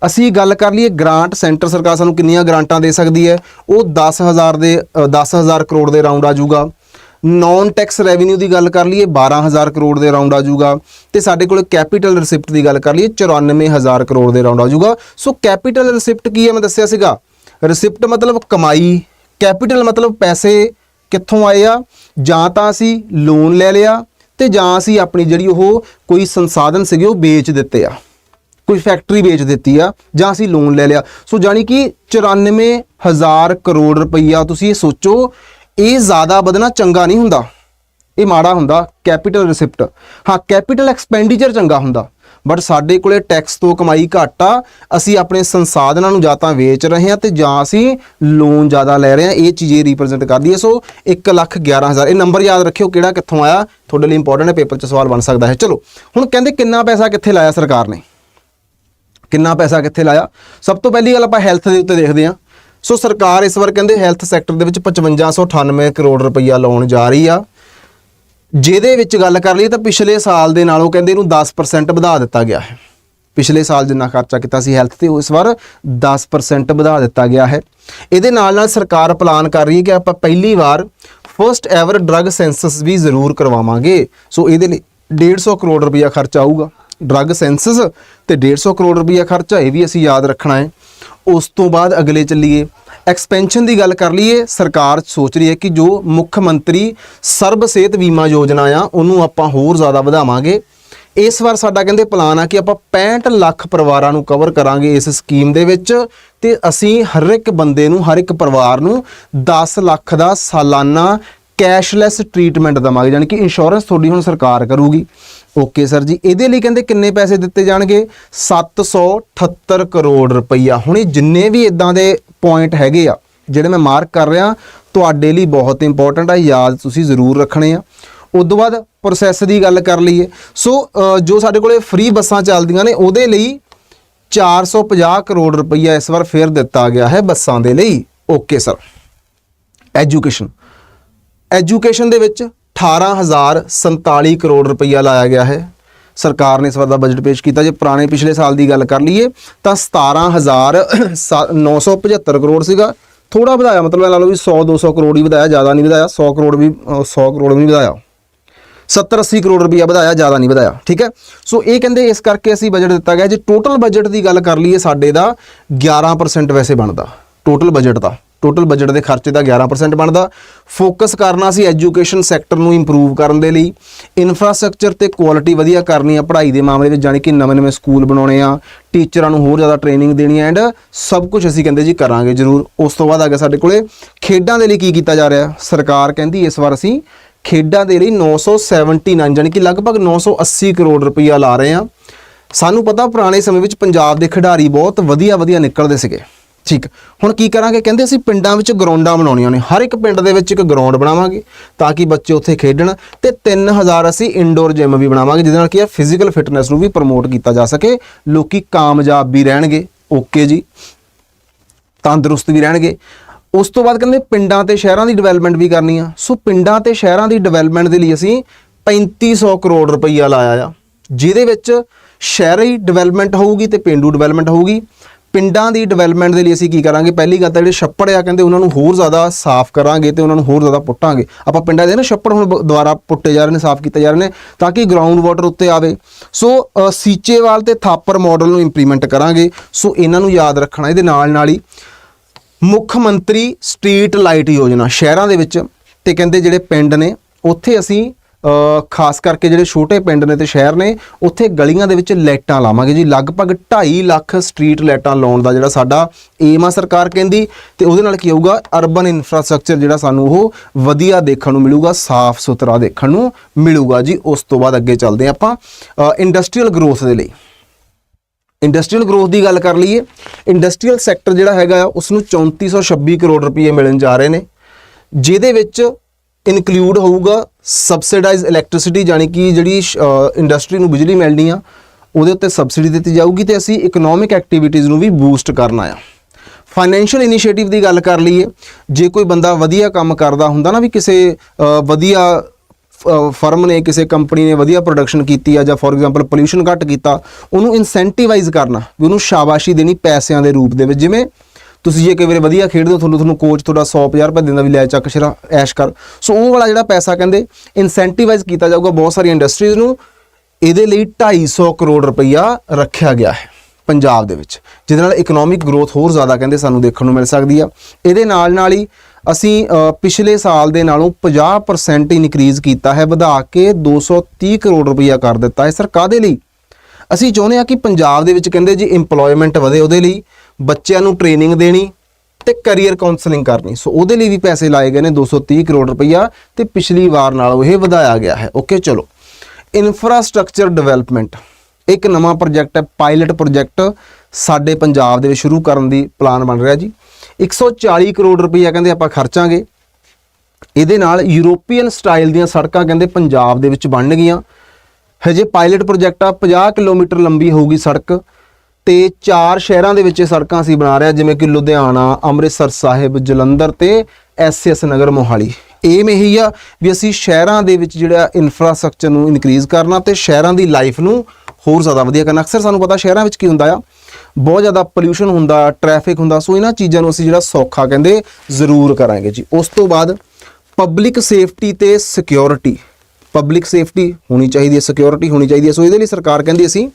ਅਸੀਂ ਗੱਲ ਕਰ ਲਈਏ ਗ੍ਰਾਂਟ ਸੈਂਟਰ ਸਰਕਾਰ ਸਾਨੂੰ ਕਿੰਨੀਆਂ ਗ੍ਰਾਂਟਾਂ ਦੇ ਸਕਦੀ ਹੈ? ਉਹ 10000 ਦੇ ਅ, 10000 ਕਰੋੜ ਦੇ ਰਾਉਂਡ ਆ ਜਾਊਗਾ। ਨਾਨ ਟੈਕਸ ਰੈਵਨਿਊ ਦੀ ਗੱਲ ਕਰ ਲਈਏ 12000 ਕਰੋੜ ਦੇ ਰਾਉਂਡ ਆ ਜਾਊਗਾ। ਤੇ ਸਾਡੇ ਕੋਲ ਕੈਪੀਟਲ ਰਿਸਿਪਟ ਦੀ ਗੱਲ ਕਰ ਲਈਏ 94000 ਕਰੋੜ ਦੇ ਰਾਉਂਡ ਆ ਜਾਊਗਾ। ਸੋ ਕੈਪੀਟਲ ਰਿਸਿਪਟ ਕੀ ਹੈ? ਮੈਂ ਦੱਸਿਆ ਸੀਗਾ। ਰਿਸਿਪਟ ਮਤਲਬ ਕਮਾਈ ਕੈਪੀਟਲ ਮਤਲਬ ਪੈਸੇ ਕਿੱਥੋਂ ਆਏ ਆ? ਜਾਂ ਤਾਂ ਅਸੀਂ ਲੋਨ ਲੈ ਲਿਆ, ਤੇ ਜਾਂ ਅਸੀਂ ਆਪਣੀ ਜਿਹੜੀ ਉਹ ਕੋਈ ਸੰਸਾਧਨ ਸੀਗੇ, ਉਹ ਵੇਚ ਦਿੱਤੇ ਆ। ਕੋਈ ਫੈਕਟਰੀ ਵੇਚ ਦਿੱਤੀ ਆ, ਜਾਂ ਅਸੀਂ ਲੋਨ ਲੈ ਲਿਆ। ਸੋ ਜਾਨੀ ਕਿ 94000 ਕਰੋੜ ਰੁਪਈਆ ਤੁਸੀਂ ਇਹ ਸੋਚੋ ਇਹ ਜ਼ਿਆਦਾ ਵਧਣਾ ਚੰਗਾ ਨਹੀਂ ਹੁੰਦਾ। ਇਹ ਮਾੜਾ ਹੁੰਦਾ ਕੈਪੀਟਲ ਰਿਸਿਪਟ ਹਾਂ ਕੈਪੀਟਲ ਐਕਸਪੈਂਡੀਚਰ ਚੰਗਾ ਹੁੰਦਾ। ਬਟ ਸਾਡੇ ਕੋਲੇ ਟੈਕਸ ਤੋਂ ਕਮਾਈ ਘੱਟ ਆ, ਅਸੀਂ ਆਪਣੇ ਸੰਸਾਧਨਾਂ ਨੂੰ ਜਾਂ ਤਾਂ ਵੇਚ ਰਹੇ ਹਾਂ ਤੇ ਜਾਂ ਅਸੀਂ ਲੋਨ ਜ਼ਿਆਦਾ ਲੈ ਰਹੇ ਹਾਂ, ਇਹ ਚੀਜ਼ ਇਹ ਰਿਪਰੈਜ਼ੈਂਟ ਕਰਦੀ ਹੈ। ਸੋ 111000 ਇਹ ਨੰਬਰ ਯਾਦ ਰੱਖਿਓ ਕਿਹੜਾ ਕਿੱਥੋਂ ਆਇਆ, ਤੁਹਾਡੇ ਲਈ ਇੰਪੋਰਟੈਂਟ ਹੈ ਪੇਪਰ 'ਚ ਸਵਾਲ ਬਣ ਸਕਦਾ ਹੈ। ਚਲੋ, ਹੁਣ ਕਹਿੰਦੇ ਕਿੰਨਾ ਪੈਸਾ ਕਿੱਥੇ ਲਾਇਆ ਸਰਕਾਰ ਨੇ? ਕਿੰਨਾ ਪੈਸਾ ਕਿੱਥੇ ਲਾਇਆ? ਸਭ ਤੋਂ ਪਹਿਲੀ ਗੱਲ ਆਪਾਂ ਹੈਲਥ ਦੇ ਉੱਤੇ ਦੇਖਦੇ ਹਾਂ। ਸੋ ਸਰਕਾਰ ਇਸ ਵਾਰ ਕਹਿੰਦੇ ਹੈਲਥ ਸੈਕਟਰ ਦੇ ਵਿੱਚ 5598 ਕਰੋੜ ਰੁਪਈਆ ਲਾਉਣ ਜਾ ਰਹੀ ਆ। ਜਿਹਦੇ ਵਿੱਚ ਗੱਲ ਕਰ ਲਈਏ ਤਾਂ ਪਿਛਲੇ ਸਾਲ ਦੇ ਨਾਲੋਂ ਕਹਿੰਦੇ ਇਹਨੂੰ 10% ਵਧਾ ਦਿੱਤਾ ਗਿਆ ਹੈ। ਪਿਛਲੇ ਸਾਲ ਜਿੰਨਾ ਖਰਚਾ ਕੀਤਾ ਸੀ ਹੈਲਥ ਤੇ ਉਸ ਵਾਰ 10% ਵਧਾ ਦਿੱਤਾ ਗਿਆ ਹੈ। ਇਹਦੇ ਨਾਲ ਨਾਲ ਸਰਕਾਰ ਪਲਾਨ ਕਰ ਰਹੀ ਹੈ ਕਿ ਆਪਾਂ ਪਹਿਲੀ ਵਾਰ ਫਰਸਟ ਐਵਰ ਡਰੱਗ ਸੈਂਸਸ ਵੀ ਜ਼ਰੂਰ ਕਰਵਾਵਾਂਗੇ। ਸੋ ਇਹਦੇ ਲਈ 150 ਕਰੋੜ ਰੁਪਇਆ ਖਰਚਾ ਆਊਗਾ। ਡਰੱਗ ਸੈਂਸਸ ਤੇ 150 ਕਰੋੜ ਰੁਪਇਆ ਖਰਚਾ, ਇਹ ਵੀ ਅਸੀਂ ਯਾਦ ਰੱਖਣਾ ਹੈ। ਉਸ ਤੋਂ ਬਾਅਦ ਅਗਲੇ ਚੱਲੀਏ। ਐਕਸਪੈਂਸ਼ਨ ਦੀ ਗੱਲ ਕਰ ਲਈਏ, ਸਰਕਾਰ ਸੋਚ ਰਹੀ ਹੈ ਕਿ ਜੋ ਮੁੱਖ ਮੰਤਰੀ ਸਰਬ ਸਿਹਤ ਬੀਮਾ ਯੋਜਨਾ ਆ, ਉਹਨੂੰ ਆਪਾਂ ਹੋਰ ਜ਼ਿਆਦਾ ਵਧਾਵਾਂਗੇ। ਇਸ ਵਾਰ ਸਾਡਾ ਕਹਿੰਦੇ ਪਲਾਨ ਆ ਕਿ ਆਪਾਂ 65 ਲੱਖ ਪਰਿਵਾਰਾਂ ਨੂੰ ਕਵਰ ਕਰਾਂਗੇ ਇਸ ਸਕੀਮ ਦੇ ਵਿੱਚ ਤੇ ਅਸੀਂ ਹਰ ਇੱਕ ਬੰਦੇ ਨੂੰ, ਹਰ ਇੱਕ ਪਰਿਵਾਰ ਨੂੰ 10 ਲੱਖ ਦਾ ਸਾਲਾਨਾ ਕੈਸ਼ਲੈਸ ਟ੍ਰੀਟਮੈਂਟ ਦਵਾਂਗੇ ਯਾਨੀ ਕਿ ਇੰਸ਼ੋਰੈਂਸ ਤੁਹਾਡੀ ਹੁਣ ਸਰਕਾਰ ਕਰੂਗੀ। ਓਕੇ ਸਰ ਜੀ, ਇਹਦੇ ਲਈ ਕਹਿੰਦੇ ਕਿੰਨੇ ਪੈਸੇ ਦਿੱਤੇ ਜਾਣਗੇ? 778 ਕਰੋੜ ਰੁਪਈਆ। ਹੁਣ ਇਹ ਜਿੰਨੇ ਵੀ ਇਦਾਂ ਦੇ ਪੁਆਇੰਟ ਹੈਗੇ ਆ, ਜਿਹੜੇ ਮੈਂ ਮਾਰਕ ਕਰ ਰਿਹਾ, ਤੁਹਾਡੇ ਲਈ ਬਹੁਤ ਇੰਪੋਰਟੈਂਟ ਆ, ਯਾਦ ਤੁਸੀਂ ਜ਼ਰੂਰ ਰੱਖਣੇ ਆ। ਉਦੋਂ ਬਾਅਦ ਪ੍ਰੋਸੈਸ ਦੀ ਗੱਲ ਕਰ ਲਈਏ। ਸੋ ਜੋ ਸਾਡੇ ਕੋਲੇ ਫ੍ਰੀ ਬੱਸਾਂ ਚੱਲਦੀਆਂ ਨੇ, ਉਹਦੇ ਲਈ 450 ਕਰੋੜ ਰੁਪਈਆ ਇਸ ਵਾਰ ਫੇਰ ਦਿੱਤਾ ਗਿਆ ਹੈ ਬੱਸਾਂ ਦੇ ਲਈ। Okay sir. ਐਜੂਕੇਸ਼ਨ ਐਜੂਕੇਸ਼ਨ ਦੇ ਵਿੱਚ 18047 ਕਰੋੜ ਰੁਪਈਆ ਲਾਇਆ ਗਿਆ ਹੈ। ਸਰਕਾਰ ਨੇ ਇਸ ਵਾਰ ਦਾ ਬਜਟ ਪੇਸ਼ ਕੀਤਾ। ਜੇ ਪੁਰਾਣੇ ਪਿਛਲੇ ਸਾਲ ਦੀ ਗੱਲ ਕਰ ਲਈਏ ਤਾਂ 17975 ਕਰੋੜ ਸੀਗਾ। ਥੋੜਾ ਵਧਾਇਆ ਮਤਲਬ ਲਾ ਲਓ ਵੀ 100 200 ਕਰੋੜ ਹੀ ਵਧਾਇਆ ਜ਼ਿਆਦਾ ਨਹੀਂ ਵਧਾਇਆ। 100 ਕਰੋੜ ਵੀ ਅ, 100 ਕਰੋੜ ਵੀ ਨਹੀਂ ਵਧਾਇਆ। 70 80 ਕਰੋੜ ਰੁਪਈਆ ਵਧਾਇਆ ਜ਼ਿਆਦਾ ਨਹੀਂ ਵਧਾਇਆ ਠੀਕ ਹੈ? ਸੋ ਇਹ ਕਹਿੰਦੇ ਇਸ ਕਰਕੇ ਅਸੀਂ ਬਜਟ ਦਿੱਤਾ ਗਿਆ। ਜੇ ਟੋਟਲ ਬਜਟ ਦੀ ਗੱਲ ਕਰ ਲਈਏ ਸਾਡੇ ਦਾ 11% ਵੈਸੇ ਬਣਦਾ ਟੋਟਲ ਬਜਟ ਦਾ। ਟੋਟਲ ਬਜਟ ਦੇ ਖਰਚੇ ਦਾ 11% ਬਣਦਾ। ਫੋਕਸ ਕਰਨਾ ਸੀ ਐਜੂਕੇਸ਼ਨ ਸੈਕਟਰ ਨੂੰ ਇੰਪਰੂਵ ਕਰਨ ਦੇ ਲਈ। ਇਨਫਰਾਸਟ੍ਰਕਚਰ ਤੇ ਕੁਆਲਿਟੀ ਵਧੀਆ ਕਰਨੀ ਆ, ਪੜ੍ਹਾਈ ਦੇ ਮਾਮਲੇ ਵਿੱਚ ਜਾਣੀ ਕਿ ਨਵੇਂ-ਨਵੇਂ ਸਕੂਲ ਬਣਾਉਣੇ ਆ ਟੀਚਰਾਂ ਨੂੰ ਹੋਰ ਜ਼ਿਆਦਾ ਟ੍ਰੇਨਿੰਗ ਦੇਣੀ ਐਂਡ ਸਭ ਕੁਝ ਅਸੀਂ ਕਹਿੰਦੇ ਜੀ ਕਰਾਂਗੇ ਜ਼ਰੂਰ। ਉਸ ਤੋਂ ਬਾਅਦ ਆ ਗਿਆ ਸਾਡੇ ਕੋਲੇ ਖੇਡਾਂ ਦੇ ਲਈ ਕੀ ਕੀਤਾ ਜਾ ਰਿਹਾ? ਸਰਕਾਰ ਕਹਿੰਦੀ ਇਸ ਵਾਰ ਅਸੀਂ ਖੇਡਾਂ ਦੇ ਲਈ 979 ਜਾਣੀ ਕਿ ਲਗਭਗ 980 ਕਰੋੜ ਰੁਪਈਆ ਲਾ ਰਹੇ ਆ। ਸਾਨੂੰ ਪਤਾ ਪੁਰਾਣੇ ਸਮੇਂ ਵਿੱਚ ਪੰਜਾਬ ਦੇ ਖਿਡਾਰੀ ਬਹੁਤ ਵਧੀਆ ਵਧੀਆ ਨਿਕਲਦੇ ਸੀਗੇ। ਠੀਕ ਹੁਣ ਕੀ ਕਰਾਂਗੇ? ਕਹਿੰਦੇ ਅਸੀਂ ਪਿੰਡਾਂ ਵਿੱਚ ਗਰਾਊਂਡਾਂ ਬਣਾਉਣੀਆਂ ਨੇ। ਹਰ ਇੱਕ ਪਿੰਡ ਦੇ ਵਿੱਚ ਇੱਕ ਗਰਾਊਂਡ ਬਣਾਵਾਂਗੇ ਤਾਂ ਕਿ ਬੱਚੇ ਉੱਥੇ ਖੇਡਣ ਤੇ 3000 ਅਸੀਂ ਇਨਡੋਰ ਜਿਮ ਵੀ ਬਣਾਵਾਂਗੇ, ਜਿਹਦੇ ਨਾਲ ਕੀ ਹੈ ਫਿਜ਼ੀਕਲ ਫਿਟਨੈਸ ਨੂੰ ਵੀ ਪ੍ਰਮੋਟ ਕੀਤਾ ਜਾ ਸਕੇ। ਲੋਕੀ ਕਾਮਯਾਬ ਵੀ ਰਹਿਣਗੇ। ਓਕੇ ਜੀ। ਤੰਦਰੁਸਤ ਵੀ ਰਹਿਣਗੇ। ਉਸ ਤੋਂ ਬਾਅਦ ਕਹਿੰਦੇ ਪਿੰਡਾਂ ਤੇ ਸ਼ਹਿਰਾਂ ਦੀ ਡਿਵੈਲਪਮੈਂਟ ਵੀ ਕਰਨੀ ਆ। ਸੋ ਪਿੰਡਾਂ ਤੇ ਸ਼ਹਿਰਾਂ ਦੀ ਡਿਵੈਲਪਮੈਂਟ ਦੇ ਲਈ ਅਸੀਂ 3500 ਕਰੋੜ ਰੁਪਈਆ ਲਾਇਆ ਆ। ਜਿਹਦੇ ਵਿੱਚ ਸ਼ਹਿਰੀ ਡਿਵੈਲਪਮੈਂਟ ਹੋਊਗੀ ਤੇ ਪਿੰਡੂ ਡਿਵੈਲਪਮੈਂਟ ਹੋਊਗੀ। ਪਿੰਡਾਂ ਦੀ ਡਿਵੈਲਪਮੈਂਟ ਦੇ ਲਈ ਅਸੀਂ ਕੀ ਕਰਾਂਗੇ? ਪਹਿਲੀ ਗੱਲ ਤਾਂ ਜਿਹੜੇ ਛੱਪੜ ਆ, ਕਹਿੰਦੇ ਉਹਨਾਂ ਨੂੰ ਹੋਰ ਜ਼ਿਆਦਾ ਸਾਫ਼ ਕਰਾਂਗੇ ਤੇ ਉਹਨਾਂ ਨੂੰ ਹੋਰ ਜ਼ਿਆਦਾ ਪੁੱਟਾਂਗੇ। ਆਪਾਂ ਪਿੰਡਾਂ ਦੇ ਨਾ ਛੱਪੜ ਹੁਣ ਬ- ਦੁਬਾਰਾ ਪੁੱਟੇ ਜਾ ਰਹੇ ਨੇ, ਸਾਫ਼ ਕੀਤੇ ਜਾ ਰਹੇ ਨੇ ਤਾਂ ਕਿ ਗਰਾਊਂਡ ਵਾਟਰ ਉੱਤੇ ਆਵੇ। ਸੋ ਸੀਚੇਵਾਲ ਤੇ ਥਾਪਰ ਮਾਡਲ ਨੂੰ ਇੰਪਲੀਮੈਂਟ ਕਰਾਂਗੇ। ਸੋ, ਇਹਨਾਂ ਨੂੰ ਯਾਦ ਰੱਖਣਾ, ਇਹਦੇ ਨਾਲ ਨਾਲ ਹੀ ਮੁੱਖ ਮੰਤਰੀ ਸਟਰੀਟ ਲਾਈਟ ਯੋਜਨਾ ਸ਼ਹਿਰਾਂ ਦੇ ਵਿੱਚ ਤੇ ਕਹਿੰਦੇ ਜਿਹੜੇ ਪਿੰਡ ਨੇ, ਉੱਥੇ ਅਸੀਂ ਖਾਸ ਕਰਕੇ ਜਿਹੜੇ ਛੋਟੇ ਪਿੰਡ ਨੇ ਤੇ ਸ਼ਹਿਰ ਨੇ, ਉੱਥੇ ਗਲੀਆਂ ਦੇ ਵਿੱਚ ਲਾਈਟਾਂ ਲਾਵਾਂਗੇ ਜੀ। ਲਗਭਗ 2.5 ਲੱਖ ਸਟਰੀਟ ਲਾਈਟਾਂ ਲਾਉਣ ਦਾ ਜਿਹੜਾ ਸਾਡਾ ਏਮ ਆ ਸਰਕਾਰ ਕਹਿੰਦੀ। ਤੇ ਉਹਦੇ ਨਾਲ ਕੀ ਹੋਊਗਾ? ਅਰਬਨ ਇਨਫਰਾਸਟ੍ਰਕਚਰ ਜਿਹੜਾ ਸਾਨੂੰ ਉਹ ਵਧੀਆ ਦੇਖਣ ਨੂੰ ਮਿਲੂਗਾ, ਸਾਫ਼ ਸੁਥਰਾ ਦੇਖਣ ਨੂੰ ਮਿਲੂਗਾ ਜੀ। ਉਸ ਤੋਂ ਬਾਅਦ ਅੱਗੇ ਚੱਲਦੇ ਹਾਂ ਆਪਾਂ। ਇੰਡਸਟਰੀਅਲ ਗਰੋਥ ਦੇ ਲਈ। ਇੰਡਸਟਰੀਅਲ ਗਰੋਥ ਦੀ ਗੱਲ ਕਰ ਲਈਏ। ਇੰਡਸਟਰੀਅਲ ਸੈਕਟਰ ਜਿਹੜਾ ਹੈਗਾ ਆ ਉਸ ਨੂੰ 3426 ਕਰੋੜ ਰੁਪਏ ਮਿਲਣ ਜਾ ਰਹੇ ਨੇ। ਜਿਹਦੇ ਵਿੱਚ ਇਨਕਲੂਡ ਹੋਊਗਾ ਸਬਸਿਡਾਈਜ਼ ਇਲੈਕਟ੍ਰਿਸਿਟੀ ਜਾਨੀ ਕਿ ਜਿਹੜੀ ਇੰਡਸਟਰੀ ਨੂੰ ਬਿਜਲੀ ਮਿਲਣੀ ਆ, ਉਹਦੇ ਉੱਤੇ ਸਬਸਿਡੀ ਦਿੱਤੀ ਜਾਊਗੀ ਤੇ ਅਸੀਂ ਇਕਨੋਮਿਕ ਐਕਟੀਵਿਟੀਜ਼ ਨੂੰ ਵੀ ਬੂਸਟ ਕਰਨਾ ਆ। ਫਾਈਨੈਂਸ਼ੀਅਲ ਇਨੀਸ਼ੀਏਟਿਵ ਦੀ ਗੱਲ ਕਰ ਲਈਏ, ਜੇ ਕੋਈ ਬੰਦਾ ਵਧੀਆ ਕੰਮ ਕਰਦਾ ਹੁੰਦਾ ਨਾ ਵੀ ਕਿਸੇ ਵਧੀਆ ਫਰਮ ਨੇ, ਕਿਸੇ ਕੰਪਨੀ ਨੇ ਵਧੀਆ ਪ੍ਰੋਡਕਸ਼ਨ ਕੀਤੀ ਆ ਜਾਂ ਫੋਰ ਐਗਜ਼ਾਮਪਲ ਪੋਲੂਸ਼ਨ ਘੱਟ ਕੀਤਾ, ਉਹਨੂੰ ਇਨਸੈਂਟੀਵਾਈਜ਼ ਕਰਨਾ, ਵੀ ਉਹਨੂੰ ਸ਼ਾਬਾਸ਼ੀ ਦੇਣੀ ਪੈਸਿਆਂ ਦੇ ਰੂਪ ਦੇ ਵਿੱਚ। ਜਿਵੇਂ ਤੁਸੀਂ ਜੇ ਕਈ ਵਾਰੀ ਵਧੀਆ ਖੇਡਦੇ ਹੋ, ਤੁਹਾਨੂੰ ਤੁਹਾਨੂੰ ਕੋਚ ਤੁਹਾਡਾ 150 ਰੁਪਏ ਦਿੰਦਾ ਵੀ ਲੈ ਚੱਕ ਸ਼ਰਾ, ਐਸ਼ ਕਰ। ਸੋ ਉਹ ਵਾਲਾ ਜਿਹੜਾ ਪੈਸਾ ਕਹਿੰਦੇ ਇਨਸੈਂਟੀਵਾਈਜ਼ ਕੀਤਾ ਜਾਊਗਾ ਬਹੁਤ ਸਾਰੀ ਇੰਡਸਟਰੀਜ਼ ਨੂੰ, ਇਹਦੇ ਲਈ 250 ਕਰੋੜ ਰੁਪਈਆ ਰੱਖਿਆ ਗਿਆ ਹੈ ਪੰਜਾਬ ਦੇ ਵਿੱਚ, ਜਿਹਦੇ ਨਾਲ ਇਕਨੋਮਿਕ ਗਰੋਥ ਹੋਰ ਜ਼ਿਆਦਾ ਕਹਿੰਦੇ ਸਾਨੂੰ ਦੇਖਣ ਨੂੰ ਮਿਲ ਸਕਦੀ ਆ। ਇਹਦੇ ਨਾਲ ਨਾਲ ਹੀ ਅਸੀਂ ਪਿਛਲੇ ਸਾਲ ਦੇ ਨਾਲੋਂ 50% ਇਨਕਰੀਜ਼ ਕੀਤਾ ਹੈ, ਵਧਾ ਕੇ 230 ਕਰੋੜ ਰੁਪਈਆ ਕਰ ਦਿੱਤਾ ਹੈ। ਸਰ ਕਾਦੇ ਲਈ? ਅਸੀਂ ਚਾਹੁੰਦੇ ਹਾਂ ਕਿ ਪੰਜਾਬ ਦੇ ਵਿੱਚ ਕਹਿੰਦੇ ਜੀ EMPLOYMENT ਵਧੇ ਉਹਦੇ ਲਈ ਬੱਚਿਆਂ ਨੂੰ ਟ੍ਰੇਨਿੰਗ ਦੇਣੀ ਤੇ ਕੈਰੀਅਰ ਕਾਉਂਸਲਿੰਗ ਕਰਨੀ। ਸੋ ਉਹਦੇ ਲਈ ਵੀ ਪੈਸੇ ਲਾਏ ਗਏ ਨੇ 230 ਕਰੋੜ ਰੁਪਈਆ ਤੇ ਪਿਛਲੀ ਵਾਰ ਨਾਲੋਂ ਇਹ ਵਧਾਇਆ ਗਿਆ ਹੈ। ਓਕੇ ਚਲੋ। ਇਨਫਰਾਸਟ੍ਰਕਚਰ ਡਿਵੈਲਪਮੈਂਟ ਇੱਕ ਨਵਾਂ ਪ੍ਰੋਜੈਕਟ ਹੈ ਪਾਇਲਟ ਪ੍ਰੋਜੈਕਟ ਸਾਡੇ ਪੰਜਾਬ ਦੇ ਵਿੱਚ ਸ਼ੁਰੂ ਕਰਨ ਦੀ ਪਲਾਨ ਬਣ ਰਿਹਾ ਜੀ। 140 ਕਰੋੜ ਰੁਪਈਆ ਕਹਿੰਦੇ ਆਪਾਂ ਖਰਚਾਂਗੇ। ਇਹਦੇ ਨਾਲ ਯੂਰੋਪੀਅਨ ਸਟਾਈਲ ਦੀਆਂ ਸੜਕਾਂ ਕਹਿੰਦੇ ਪੰਜਾਬ ਦੇ ਵਿੱਚ ਬਣਨਗੀਆਂ। ਹਜੇ ਪਾਇਲਟ ਪ੍ਰੋਜੈਕਟ ਆ 50 ਕਿਲੋਮੀਟਰ ਲੰਬੀ ਹੋਊਗੀ ਸੜਕ। ਤੇ ਚਾਰ ਸ਼ਹਿਰਾਂ ਦੇ ਵਿੱਚ ਇਹ ਸੜਕਾਂ ਅਸੀਂ ਬਣਾ ਰਹੇ ਹਾਂ, ਜਿਵੇਂ ਕਿ ਲੁਧਿਆਣਾ, ਅੰਮ੍ਰਿਤਸਰ ਸਾਹਿਬ, ਜਲੰਧਰ ਤੇ ਐਸਐਸ ਨਗਰ ਮੋਹਾਲੀ। ਏਮ ਇਹੀ ਆ ਵੀ ਅਸੀਂ ਸ਼ਹਿਰਾਂ ਦੇ ਵਿੱਚ ਜਿਹੜਾ ਇਨਫਰਾਸਟ੍ਰਕਚਰ ਨੂੰ ਇਨਕਰੀਜ਼ ਕਰਨਾ ਤੇ ਸ਼ਹਿਰਾਂ ਦੀ ਲਾਈਫ ਨੂੰ ਹੋਰ ਜ਼ਿਆਦਾ ਵਧੀਆ ਕਰਨਾ। ਅਕਸਰ ਸਾਨੂੰ ਪਤਾ ਸ਼ਹਿਰਾਂ ਵਿੱਚ ਕੀ ਹੁੰਦਾ ਆ, ਬਹੁਤ ਜ਼ਿਆਦਾ ਪੋਲਿਊਸ਼ਨ ਹੁੰਦਾ ਟ੍ਰੈਫਿਕ ਹੁੰਦਾ, ਸੋ ਇਹਨਾਂ ਚੀਜ਼ਾਂ ਨੂੰ ਅਸੀਂ ਜਿਹੜਾ ਸੌਖਾ ਕਹਿੰਦੇ ਜ਼ਰੂਰ ਕਰਾਂਗੇ ਜੀ। ਉਸ ਤੋਂ ਬਾਅਦ ਪਬਲਿਕ ਸੇਫਟੀ ਤੇ ਸਿਕਿਉਰਿਟੀ ਪਬਲਿਕ ਸੇਫਟੀ ਹੋਣੀ ਚਾਹੀਦੀ ਹੈ ਸਿਕਿਉਰਿਟੀ ਹੋਣੀ ਚਾਹੀਦੀ ਹੈ। ਸੋ ਇਹਦੇ ਲਈ ਸਰਕਾਰ ਕਹਿੰਦੀ ਅਸੀਂ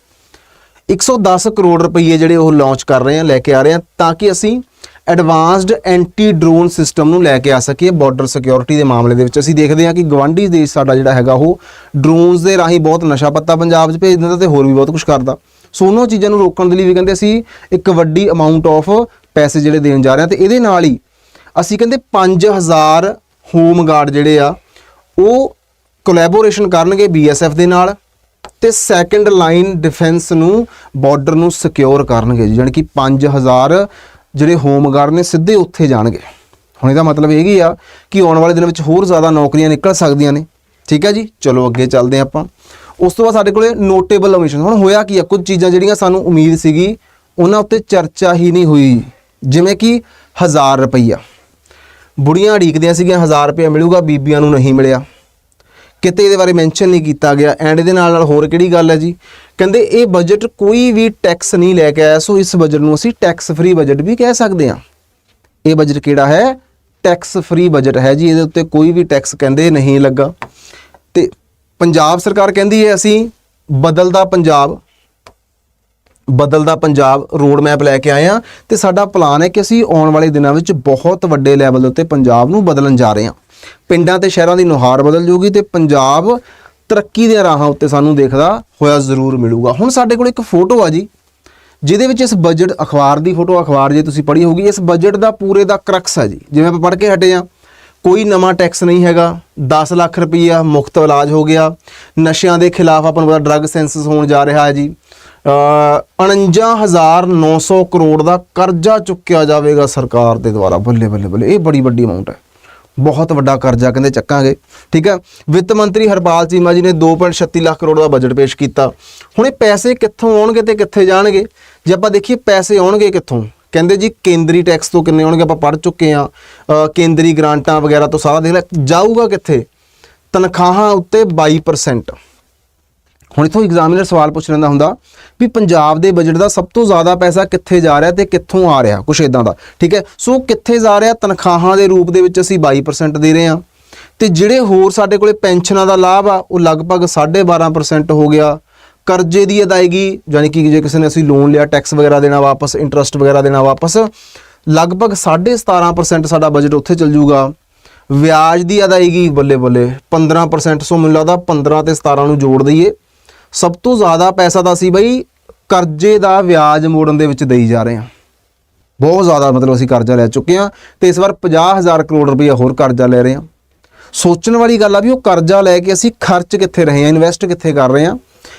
110 ਕਰੋੜ ਰੁਪਏ ਜਿਹੜੇ ਉਹ ਲਾਂਚ ਕਰ ਰਹੇ ਹਾਂ ਲੈ ਕੇ ਆ ਰਹੇ ਹਾਂ ਤਾਂ ਕਿ ਅਸੀਂ ਐਡਵਾਂਸਡ ਐਂਟੀ ਡਰੋਨ ਸਿਸਟਮ ਨੂੰ ਲੈ ਕੇ ਆ ਸਕੀਏ ਬਾਰਡਰ ਸਿਕਿਉਰਿਟੀ ਦੇ ਮਾਮਲੇ ਦੇ ਵਿੱਚ। ਅਸੀਂ ਦੇਖਦੇ ਹਾਂ ਕਿ ਗਵਾਂਢੀ ਦੇਸ਼ ਸਾਡਾ ਜਿਹੜਾ ਹੈਗਾ ਉਹ ਡਰੋਨਸ ਦੇ ਰਾਹੀਂ ਬਹੁਤ ਨਸ਼ਾ ਪੱਤਾ ਪੰਜਾਬ 'ਚ ਭੇਜ ਦਿੰਦਾ ਤੇ ਹੋਰ ਵੀ ਬਹੁਤ ਕੁਝ ਕਰਦਾ। ਸੋ ਉਹਨਾਂ ਚੀਜ਼ਾਂ ਨੂੰ ਰੋਕਣ ਦੇ ਲਈ ਵੀ ਕਹਿੰਦੇ ਅਸੀਂ ਇੱਕ ਵੱਡੀ ਅਮਾਉਂਟ ਆਫ ਪੈਸੇ ਜਿਹੜੇ ਦੇਣ ਜਾ ਰਹੇ ਹਾਂ ਤੇ ਇਹਦੇ ਨਾਲ ਹੀ ਅਸੀਂ ਕਹਿੰਦੇ 5000 ਹੋਮ ਗਾਰਡ ਜਿਹੜੇ ਆ, ਉਹ ਕੋਲੈਬੋਰੇਸ਼ਨ ਕਰਨਗੇ ਬੀਐਸਐਫ ਦੇ ਨਾਲ। ਤੇ ਸੈਕੰਡ ਲਾਈਨ ਡਿਫੈਂਸ ਨੂੰ ਬਾਰਡਰ ਨੂੰ ਸਿਕਿਉਰ ਕਰਨਗੇ ਜੀ, ਜਾਣੀ ਕਿ 5000 ਜਿਹੜੇ ਹੋਮ ਗਾਰਡ ਨੇ ਸਿੱਧੇ ਉੱਥੇ ਜਾਣਗੇ। ਹੁਣ ਇਹਦਾ ਮਤਲਬ ਇਹ ਹੀ ਆ ਕਿ ਆਉਣ ਵਾਲੇ ਦਿਨਾਂ ਵਿੱਚ ਹੋਰ ਜ਼ਿਆਦਾ ਨੌਕਰੀਆਂ ਨਿਕਲ ਸਕਦੀਆਂ ਨੇ। ਠੀਕ ਹੈ ਜੀ? ਚਲੋ ਅੱਗੇ ਚੱਲਦੇ ਹਾਂ ਆਪਾਂ। ਉਸ ਤੋਂ ਬਾਅਦ ਸਾਡੇ ਕੋਲੇ ਨੋਟੇਬਲ ਓਮਿਸ਼ਨ ਹੁਣ ਹੋਇਆ ਕੀ ਆ? ਕੁਝ ਚੀਜ਼ਾਂ ਜਿਹੜੀਆਂ ਸਾਨੂੰ ਉਮੀਦ ਸੀਗੀ, ਉਹਨਾਂ ਉੱਤੇ ਚਰਚਾ ਹੀ ਨਹੀਂ ਹੋਈ। ਜਿਵੇਂ ਕਿ 1000 ਰੁਪਈਆ। ਬੁੜੀਆਂ ਉਡੀਕਦੀਆਂ ਸੀਗੀਆਂ 1000 ਰੁਪਏ ਮਿਲੂਗਾ, ਬੀਬੀਆਂ ਨੂੰ ਨਹੀਂ ਮਿਲਿਆ। ਕਿਤੇ ਇਹਦੇ ਬਾਰੇ ਮੈਂਸ਼ਨ ਨਹੀਂ ਕੀਤਾ ਗਿਆ। ਐਂਡ ਇਹਦੇ ਨਾਲ ਨਾਲ ਹੋਰ ਕਿਹੜੀ ਗੱਲ ਹੈ ਜੀ? ਕਹਿੰਦੇ ਇਹ ਬਜਟ ਕੋਈ ਵੀ ਟੈਕਸ ਨਹੀਂ ਲੈ ਕੇ ਆਇਆ, ਸੋ ਇਸ ਬਜਟ ਨੂੰ ਅਸੀਂ ਟੈਕਸ ਫ੍ਰੀ ਬਜਟ ਵੀ ਕਹਿ ਸਕਦੇ ਹਾਂ। ਇਹ ਬਜਟ ਕਿਹੜਾ ਹੈ? ਟੈਕਸ ਫ੍ਰੀ ਬਜਟ ਹੈ ਜੀ, ਇਹਦੇ ਉੱਤੇ ਕੋਈ ਵੀ ਟੈਕਸ ਕਹਿੰਦੇ ਨਹੀਂ ਲੱਗਾ। ਤੇ ਪੰਜਾਬ ਸਰਕਾਰ ਕਹਿੰਦੀ ਹੈ ਅਸੀਂ ਬਦਲਦਾ ਪੰਜਾਬ ਬਦਲਦਾ ਪੰਜਾਬ ਰੋਡ ਮੈਪ ਲੈ ਕੇ ਆਏ ਆ ਤੇ ਸਾਡਾ ਪਲਾਨ ਹੈ ਕਿ ਅਸੀਂ ਆਉਣ ਵਾਲੇ ਦਿਨਾਂ ਵਿੱਚ ਬਹੁਤ ਵੱਡੇ ਲੈਵਲ ਦੇ ਉੱਤੇ ਪੰਜਾਬ ਨੂੰ ਬਦਲਣ ਜਾ ਰਹੇ ਹਾਂ। ਪਿੰਡਾਂ ਤੇ ਸ਼ਹਿਰਾਂ ਦੀ ਨੁਹਾਰ ਬਦਲ ਜੂਗੀ ਤੇ ਪੰਜਾਬ ਤਰੱਕੀ ਦੇ ਰਾਹਾਂ ਉੱਤੇ ਸਾਨੂੰ ਦੇਖਦਾ ਹੋਇਆ ਜ਼ਰੂਰ ਮਿਲੂਗਾ। ਹੁਣ ਸਾਡੇ ਕੋਲ ਇੱਕ ਫੋਟੋ ਆ ਜੀ, ਜਿਹਦੇ ਵਿੱਚ ਇਸ ਬਜਟ ਅਖਬਾਰ ਦੀ ਫੋਟੋ, ਅਖਬਾਰ ਜੇ ਤੁਸੀਂ ਪੜ੍ਹੀ ਹੋਊਗੀ, ਇਸ ਬਜਟ ਦਾ ਪੂਰੇ ਦਾ ਕਰਕਸ ਹੈ ਜੀ। ਜਿਵੇਂ ਆਪਾਂ ਪੜ੍ਹ ਕੇ ਹਟੇ ਆ ਕੋਈ ਨਵਾਂ ਟੈਕਸ ਨਹੀਂ ਹੈਗਾ 10 ਲੱਖ ਰੁਪਈਆ ਮੁਫਤ ਇਲਾਜ ਹੋ ਗਿਆ, ਨਸ਼ਿਆਂ ਦੇ ਖਿਲਾਫ ਆਪਾਂ ਨੂੰ ਪਤਾ ਡਰੱਗ ਸੈਂਸਸ ਹੋਣ ਜਾ ਰਿਹਾ ਹੈ ਜੀ ਅ 49900 ਕਰੋੜ ਦਾ ਕਰਜ਼ਾ ਚੁੱਕਿਆ ਜਾਵੇਗਾ ਸਰਕਾਰ ਦੇ ਦੁਆਰਾ, ਬੱਲੇ ਬੱਲੇ ਬੱਲੇ, ਇਹ ਬੜੀ ਵੱਡੀ ਅਮਾਉਂਟ ਹੈ। ਬਹੁਤ ਵੱਡਾ ਕਰਜ਼ਾ ਕਹਿੰਦੇ ਚੱਕਾਂਗੇ। ਠੀਕ ਹੈ? ਵਿੱਤ ਮੰਤਰੀ ਹਰਪਾਲ ਚੀਮਾ ਜੀ ਨੇ 2.36 ਲੱਖ ਕਰੋੜ ਦਾ ਬਜਟ ਪੇਸ਼ ਕੀਤਾ। ਹੁਣ ਇਹ ਪੈਸੇ ਕਿੱਥੋਂ ਆਉਣਗੇ ਤੇ ਕਿੱਥੇ ਜਾਣਗੇ? ਜੇ ਆਪਾਂ ਦੇਖੀਏ ਪੈਸੇ ਆਉਣਗੇ ਕਿੱਥੋਂ? ਕਹਿੰਦੇ ਜੀ ਕੇਂਦਰੀ ਟੈਕਸ ਤੋਂ ਕਿੰਨੇ ਆਉਣਗੇ? ਆਪਾਂ ਪੜ੍ਹ ਚੁੱਕੇ ਆ ਕੇਂਦਰੀ ਗ੍ਰਾਂਟਾਂ ਵਗੈਰਾ ਤੋਂ ਸਾਰਾ ਦੇਖ ਲੈ, ਜਾਊਗਾ ਕਿੱਥੇ? ਤਨਖਾਹਾਂ ਉੱਤੇ 22% ਹੁਣ ਇਥੋਂ ਐਗਜ਼ਾਮੀਨਰ ਸਵਾਲ ਪੁੱਛ ਲੈਂਦਾ ਹੁੰਦਾ ਵੀ ਪੰਜਾਬ ਦੇ ਬਜਟ ਦਾ ਸਭ ਤੋਂ ਜ਼ਿਆਦਾ ਪੈਸਾ ਕਿੱਥੇ ਜਾ ਰਿਹਾ ਤੇ ਕਿੱਥੋਂ ਆ ਰਿਹਾ, ਕੁਛ ਇਦਾਂ ਦਾ, ਠੀਕ ਹੈ? ਸੋ ਕਿੱਥੇ ਜਾ ਰਿਹਾ, ਤਨਖਾਹਾਂ ਦੇ ਰੂਪ ਦੇ ਵਿੱਚ ਅਸੀਂ 22% ਦੇ ਰਹੇ ਹਾਂ ਤੇ ਜਿਹੜੇ ਹੋਰ ਸਾਡੇ ਕੋਲੇ ਪੈਨਸ਼ਨਾਂ ਦਾ ਲਾਭ ਆ, ਉਹ ਲਗਭਗ 12.5% ਹੋ ਗਿਆ। ਕਰਜ਼ੇ ਦੀ ਅਦਾਇਗੀ, ਯਾਨੀ ਕਿ ਜੇ ਕਿਸੇ ਨੇ ਅਸੀਂ ਲੋਨ ਲਿਆ ਟੈਕਸ ਵਗੈਰਾ ਦੇਣਾ ਵਾਪਸ ਇੰਟਰਸਟ ਵਗੈਰਾ ਦੇਣਾ ਵਾਪਸ, ਲਗਭਗ 17.5% ਸਾਡਾ ਬਜਟ ਉੱਥੇ ਚਲ ਜਾਊਗਾ। ਵਿਆਜ ਦੀ ਅਦਾਇਗੀ ਬੱਲੇ ਬੱਲੇ 15% ਸੋ ਮੈਨੂੰ ਲੱਗਦਾ 15 ਤੇ 17 ਨੂੰ ਜੋੜ ਦਈਏ। ਸਭ ਤੋਂ ਜ਼ਿਆਦਾ ਪੈਸਾ ਤਾਂ ਅਸੀਂ ਬਈ ਕਰਜ਼ੇ ਦਾ ਵਿਆਜ ਮੋੜਨ ਦੇ ਵਿੱਚ ਦੇਈ ਜਾ ਰਹੇ ਹਾਂ। ਬਹੁਤ ਜ਼ਿਆਦਾ ਮਤਲਬ ਅਸੀਂ ਕਰਜ਼ਾ ਲੈ ਚੁੱਕੇ ਹਾਂ ਤੇ ਇਸ ਵਾਰ 50000 ਕਰੋੜ ਰੁਪਏ ਹੋਰ ਕਰਜ਼ਾ ਲੈ ਰਹੇ ਹਾਂ। ਸੋਚਣ ਵਾਲੀ ਗੱਲ ਆ ਵੀ ਉਹ ਕਰਜ਼ਾ ਲੈ ਕੇ ਅਸੀਂ ਖਰਚ ਕਿੱਥੇ ਰਹੇ ਹਾਂ ਇਨਵੈਸਟ ਕਿੱਥੇ ਕਰ ਰਹੇ ਹਾਂ,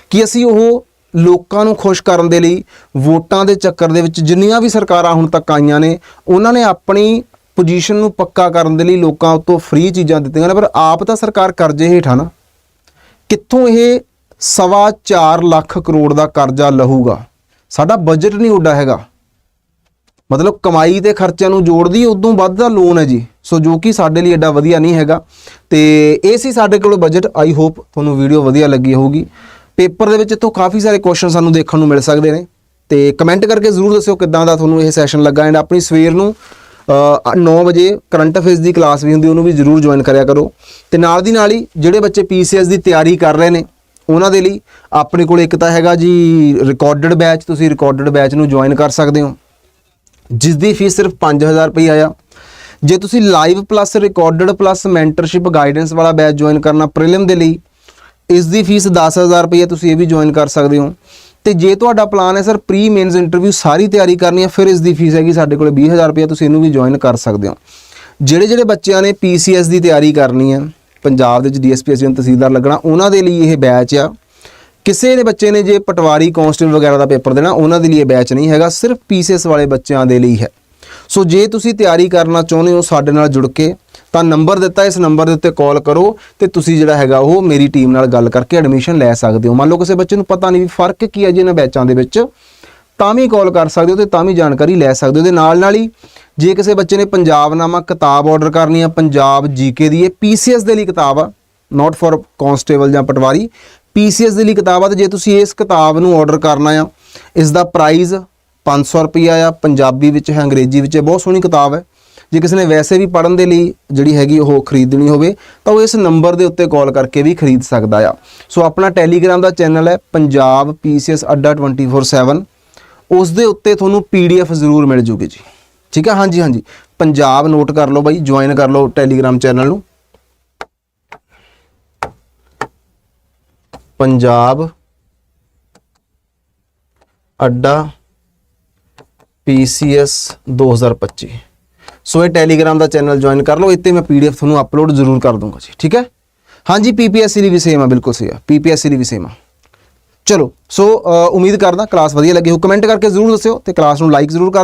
ਕਿ ਅਸੀਂ ਉਹ ਲੋਕਾਂ ਨੂੰ ਖੁਸ਼ ਕਰਨ ਦੇ ਲਈ ਵੋਟਾਂ ਦੇ ਚੱਕਰ ਦੇ ਵਿੱਚ ਜਿੰਨੀਆਂ ਵੀ ਸਰਕਾਰਾਂ ਹੁਣ ਤੱਕ ਆਈਆਂ ਨੇ, ਉਹਨਾਂ ਨੇ ਆਪਣੀ ਪੋਜੀਸ਼ਨ ਨੂੰ ਪੱਕਾ ਕਰਨ ਦੇ ਲਈ ਲੋਕਾਂ ਉੱਤੋਂ ਫ੍ਰੀ ਚੀਜ਼ਾਂ ਦਿੱਤੀਆਂ ਨੇ, ਪਰ ਆਪ ਤਾਂ ਸਰਕਾਰ ਕਰਜ਼ੇ ਹੇਠਾਂ ਨਾ। ਕਿੱਥੋਂ ਇਹ ਸਵਾ 4 ਲੱਖ ਕਰੋੜ ਦਾ ਕਰਜ਼ਾ ਲਹੂਗਾ। ਸਾਡਾ ਬਜਟ ਨਹੀਂ ਉੱਡਾ ਹੈਗਾ। ਮਤਲਬ ਕਮਾਈ ਤੇ ਖਰਚਿਆਂ ਨੂੰ ਜੋੜਦੀ ਉਦੋਂ ਵੱਧ ਦਾ ਲੋਨ ਹੈ ਜੀ। ਸੋ ਜੋ ਕਿ ਸਾਡੇ ਲਈ ਐਡਾ ਵਧੀਆ ਨਹੀਂ ਹੈਗਾ। ਤੇ ਇਹ ਸੀ ਸਾਡੇ ਕੋਲ ਬਜਟ ਆਈ ਹੋਪ ਤੁਹਾਨੂੰ ਵੀਡੀਓ ਵਧੀਆ ਲੱਗੀ ਹੋਊਗੀ। ਪੇਪਰ ਦੇ ਵਿੱਚ ਇੱਥੋਂ ਕਾਫੀ ਸਾਰੇ ਕੁਐਸਚਨ ਸਾਨੂੰ ਦੇਖਣ ਨੂੰ ਮਿਲ ਸਕਦੇ ਨੇ। ਤੇ ਕਮੈਂਟ ਕਰਕੇ ਜ਼ਰੂਰ ਦੱਸਿਓ ਕਿੱਦਾਂ ਦਾ ਤੁਹਾਨੂੰ ਇਹ ਸੈਸ਼ਨ ਲੱਗਾ। ਐਂਡ ਆਪਣੀ ਸਵੇਰ ਨੂੰ 9 ਵਜੇ ਕਰੰਟ ਅਫੇਅਰਸ ਦੀ ਕਲਾਸ ਵੀ ਹੁੰਦੀ, ਉਹਨੂੰ ਵੀ ਜ਼ਰੂਰ ਜੁਆਇਨ ਕਰਿਆ ਕਰੋ। ਤੇ ਨਾਲ ਦੀ ਨਾਲ ਹੀ ਜਿਹੜੇ ਬੱਚੇ ਪੀਸੀਐਸ ਦੀ ਤਿਆਰੀ ਕਰ ਰਹੇ ਨੇ ਉਹਨਾਂ ਦੇ ਲਈ। ਆਪਣੇ ਕੋਲ ਇੱਕ ਤਾਂ ਹੈਗਾ ਜੀ ਰਿਕਾਰਡਡ ਬੈਚ ਤੁਸੀਂ ਰਿਕਾਰਡਡ ਬੈਚ ਨੂੰ ਜੁਆਇਨ ਕਰ ਸਕਦੇ ਹੋ। ਜਿਸ ਦੀ ਫੀਸ ਸਿਰਫ 5000 ਰੁਪਏ ਆ। ਜੇ ਤੁਸੀਂ live plus recorded plus mentorship guidance ਵਾਲਾ ਬੈਚ ਜੁਆਇਨ ਕਰਨਾ ਪ੍ਰੀਲਿਮ ਦੇ ਲਈ ਇਸ ਦੀ ਫੀਸ 10000 ਰੁਪਏ ਤੁਸੀਂ ਇਹ ਵੀ ਜੁਆਇਨ ਕਰ ਸਕਦੇ ਹੋ। ਤੇ ਜੇ ਤੁਹਾਡਾ ਪਲਾਨ ਹੈ ਸਰ ਪ੍ਰੀ ਮੇਨਸ ਇੰਟਰਵਿਊ ਸਾਰੀ ਤਿਆਰੀ ਕਰਨੀ ਹੈ, ਫਿਰ ਇਸ ਦੀ ਫੀਸ ਹੈਗੀ ਸਾਡੇ ਕੋਲ 20000 ਰੁਪਏ, ਤੁਸੀਂ ਇਹਨੂੰ ਵੀ ਜੁਆਇਨ ਕਰ ਸਕਦੇ ਹੋ। ਜਿਹੜੇ ਜਿਹੜੇ ਬੱਚਿਆਂ ਨੇ ਪੀਸੀਐਸ ਦੀ ਤਿਆਰੀ ਕਰਨੀ ਹੈ ਪੰਜਾਬ ਦੇ ਵਿੱਚ ਡੀਐਸਪੀਐਸ ਨੂੰ ਤਹਿਸੀਲਦਾਰ ਲੱਗਣਾ, ਉਹਨਾਂ ਦੇ ਲਈ ਇਹ ਬੈਚ ਆ। ਕਿਸੇ ਦੇ ਬੱਚੇ ਨੇ ਜੇ ਪਟਵਾਰੀ ਕਾਂਸਟੇਬਲ ਵਗੈਰਾ ਦਾ ਪੇਪਰ ਦੇਣਾ, ਉਹਨਾਂ ਦੇ ਲਈ ਇਹ ਬੈਚ ਨਹੀਂ ਹੈਗਾ, ਸਿਰਫ ਪੀਸੀਐਸ ਵਾਲੇ ਬੱਚਿਆਂ ਦੇ ਲਈ ਹੈ। ਸੋ ਜੇ ਤੁਸੀਂ ਤਿਆਰੀ ਕਰਨਾ ਚਾਹੁੰਦੇ ਹੋ ਸਾਡੇ ਨਾਲ ਜੁੜ ਕੇ, ਤਾਂ ਨੰਬਰ ਦਿੱਤਾ, ਇਸ ਨੰਬਰ ਦੇ ਉੱਤੇ ਕਾਲ ਕਰੋ ਤੇ ਤੁਸੀਂ ਜਿਹੜਾ ਹੈਗਾ ਉਹ ਮੇਰੀ ਟੀਮ ਨਾਲ ਗੱਲ ਕਰਕੇ ਐਡਮਿਸ਼ਨ ਲੈ ਸਕਦੇ ਹੋ। ਮੰਨ ਲਓ ਕਿਸੇ ਬੱਚੇ ਨੂੰ ਪਤਾ ਨਹੀਂ ਵੀ ਫ਼ਰਕ ਕੀ ਹੈ ਜੀ ਇਹਨਾਂ ਬੈਚਾਂ ਦੇ ਵਿੱਚ। ਤਾਂ ਵੀ ਕਾਲ ਕਰ ਸਕਦੇ ਹੋ ਤੇ ਤਾਂ ਵੀ ਜਾਣਕਾਰੀ ਲੈ ਸਕਦੇ ਹੋ। ਦੇ ਨਾਲ ਨਾਲ ਹੀ ਜੇ ਕਿਸੇ ਬੱਚੇ ਨੇ ਪੰਜਾਬ ਨਾਮਾ ਕਿਤਾਬ ਆਰਡਰ ਕਰਨੀ ਆ, ਪੰਜਾਬ ਜੀਕੇ ਦੀ, ਇਹ ਪੀਸੀਐਸ ਦੇ ਲਈ ਕਿਤਾਬ ਆ ਨਾਟ ਫॉर ਕਾਂਸਟੇਬਲ ਜਾਂ ਪਟਵਾਰੀ ਪੀਸੀਐਸ ਦੇ ਲਈ ਕਿਤਾਬ ਆ ਤੇ ਜੇ ਤੁਸੀਂ ਇਸ ਕਿਤਾਬ ਨੂੰ ਆਰਡਰ ਕਰਨਾ ਆ, ਇਸ ਦਾ ਪ੍ਰਾਈਸ 500 ਰੁਪਿਆ ਆ, ਪੰਜਾਬੀ ਵਿੱਚ ਹੈ, ਅੰਗਰੇਜ਼ੀ ਵਿੱਚ ਬਹੁਤ ਸੋਹਣੀ ਕਿਤਾਬ ਹੈ। ਜੇ ਕਿਸੇ ਨੇ ਵੈਸੇ ਵੀ ਪੜ੍ਹਨ ਦੇ ਲਈ ਜਿਹੜੀ ਹੈਗੀ ਉਹ ਖਰੀਦਣੀ ਹੋਵੇ, ਤਾਂ ਉਹ ਇਸ ਨੰਬਰ ਦੇ ਉੱਤੇ ਕਾਲ ਕਰਕੇ ਵੀ ਖਰੀਦ ਸਕਦਾ ਆ। ਸੋ ਆਪਣਾ ਟੈਲੀਗ੍ਰਾਮ ਦਾ ਚੈਨਲ ਹੈ, ਪੰਜਾਬ ਪੀਸੀਐਸ ਅੱਡਾ 24/7 ਉਸ ਦੇ ਉੱਤੇ ਤੁਹਾਨੂੰ ਪੀਡੀਐਫ ਜ਼ਰੂਰ ਮਿਲ ਜੂਗੀ ਜੀ। ਠੀਕ ਹੈ? ਹਾਂਜੀ ਹਾਂਜੀ। ਪੰਜਾਬ ਨੋਟ ਕਰ ਲਓ ਬਾਈ ਜੁਆਇਨ ਕਰ ਲਓ ਟੈਲੀਗ੍ਰਾਮ ਚੈਨਲ ਨੂੰ। ਪੰਜਾਬ ਅੱਡਾ PCS 2025 ਸੋ ਇਹ ਟੈਲੀਗ੍ਰਾਮ ਦਾ ਚੈਨਲ ਜੁਆਇਨ ਕਰ ਲਓ, ਇੱਥੇ ਮੈਂ ਪੀਡੀਐਫ ਤੁਹਾਨੂੰ ਅਪਲੋਡ ਜ਼ਰੂਰ ਕਰ ਦੂੰਗਾ ਜੀ। ਠੀਕ ਹੈ? ਹਾਂਜੀ ਪੀਪੀਐਸਸੀ ਲਈ ਵੀ ਸੇਮ ਆ, ਬਿਲਕੁਲ ਸਹੀ ਆ। ਪੀਪੀਐਸਸੀ ਲਈ ਵੀ ਸੇਮ ਆ। ਚਲੋ ਸੋ ਉਮੀਦ ਕਰਦਾ ਕਲਾਸ ਵਧੀਆ ਲੱਗੀ। ਹੋ ਕਮੈਂਟ ਕਰਕੇ ਜ਼ਰੂਰ ਦੱਸਿਓ ਤੇ ਕਲਾਸ ਨੂੰ ਲਾਈਕ ਜ਼ਰੂਰ ਕਰ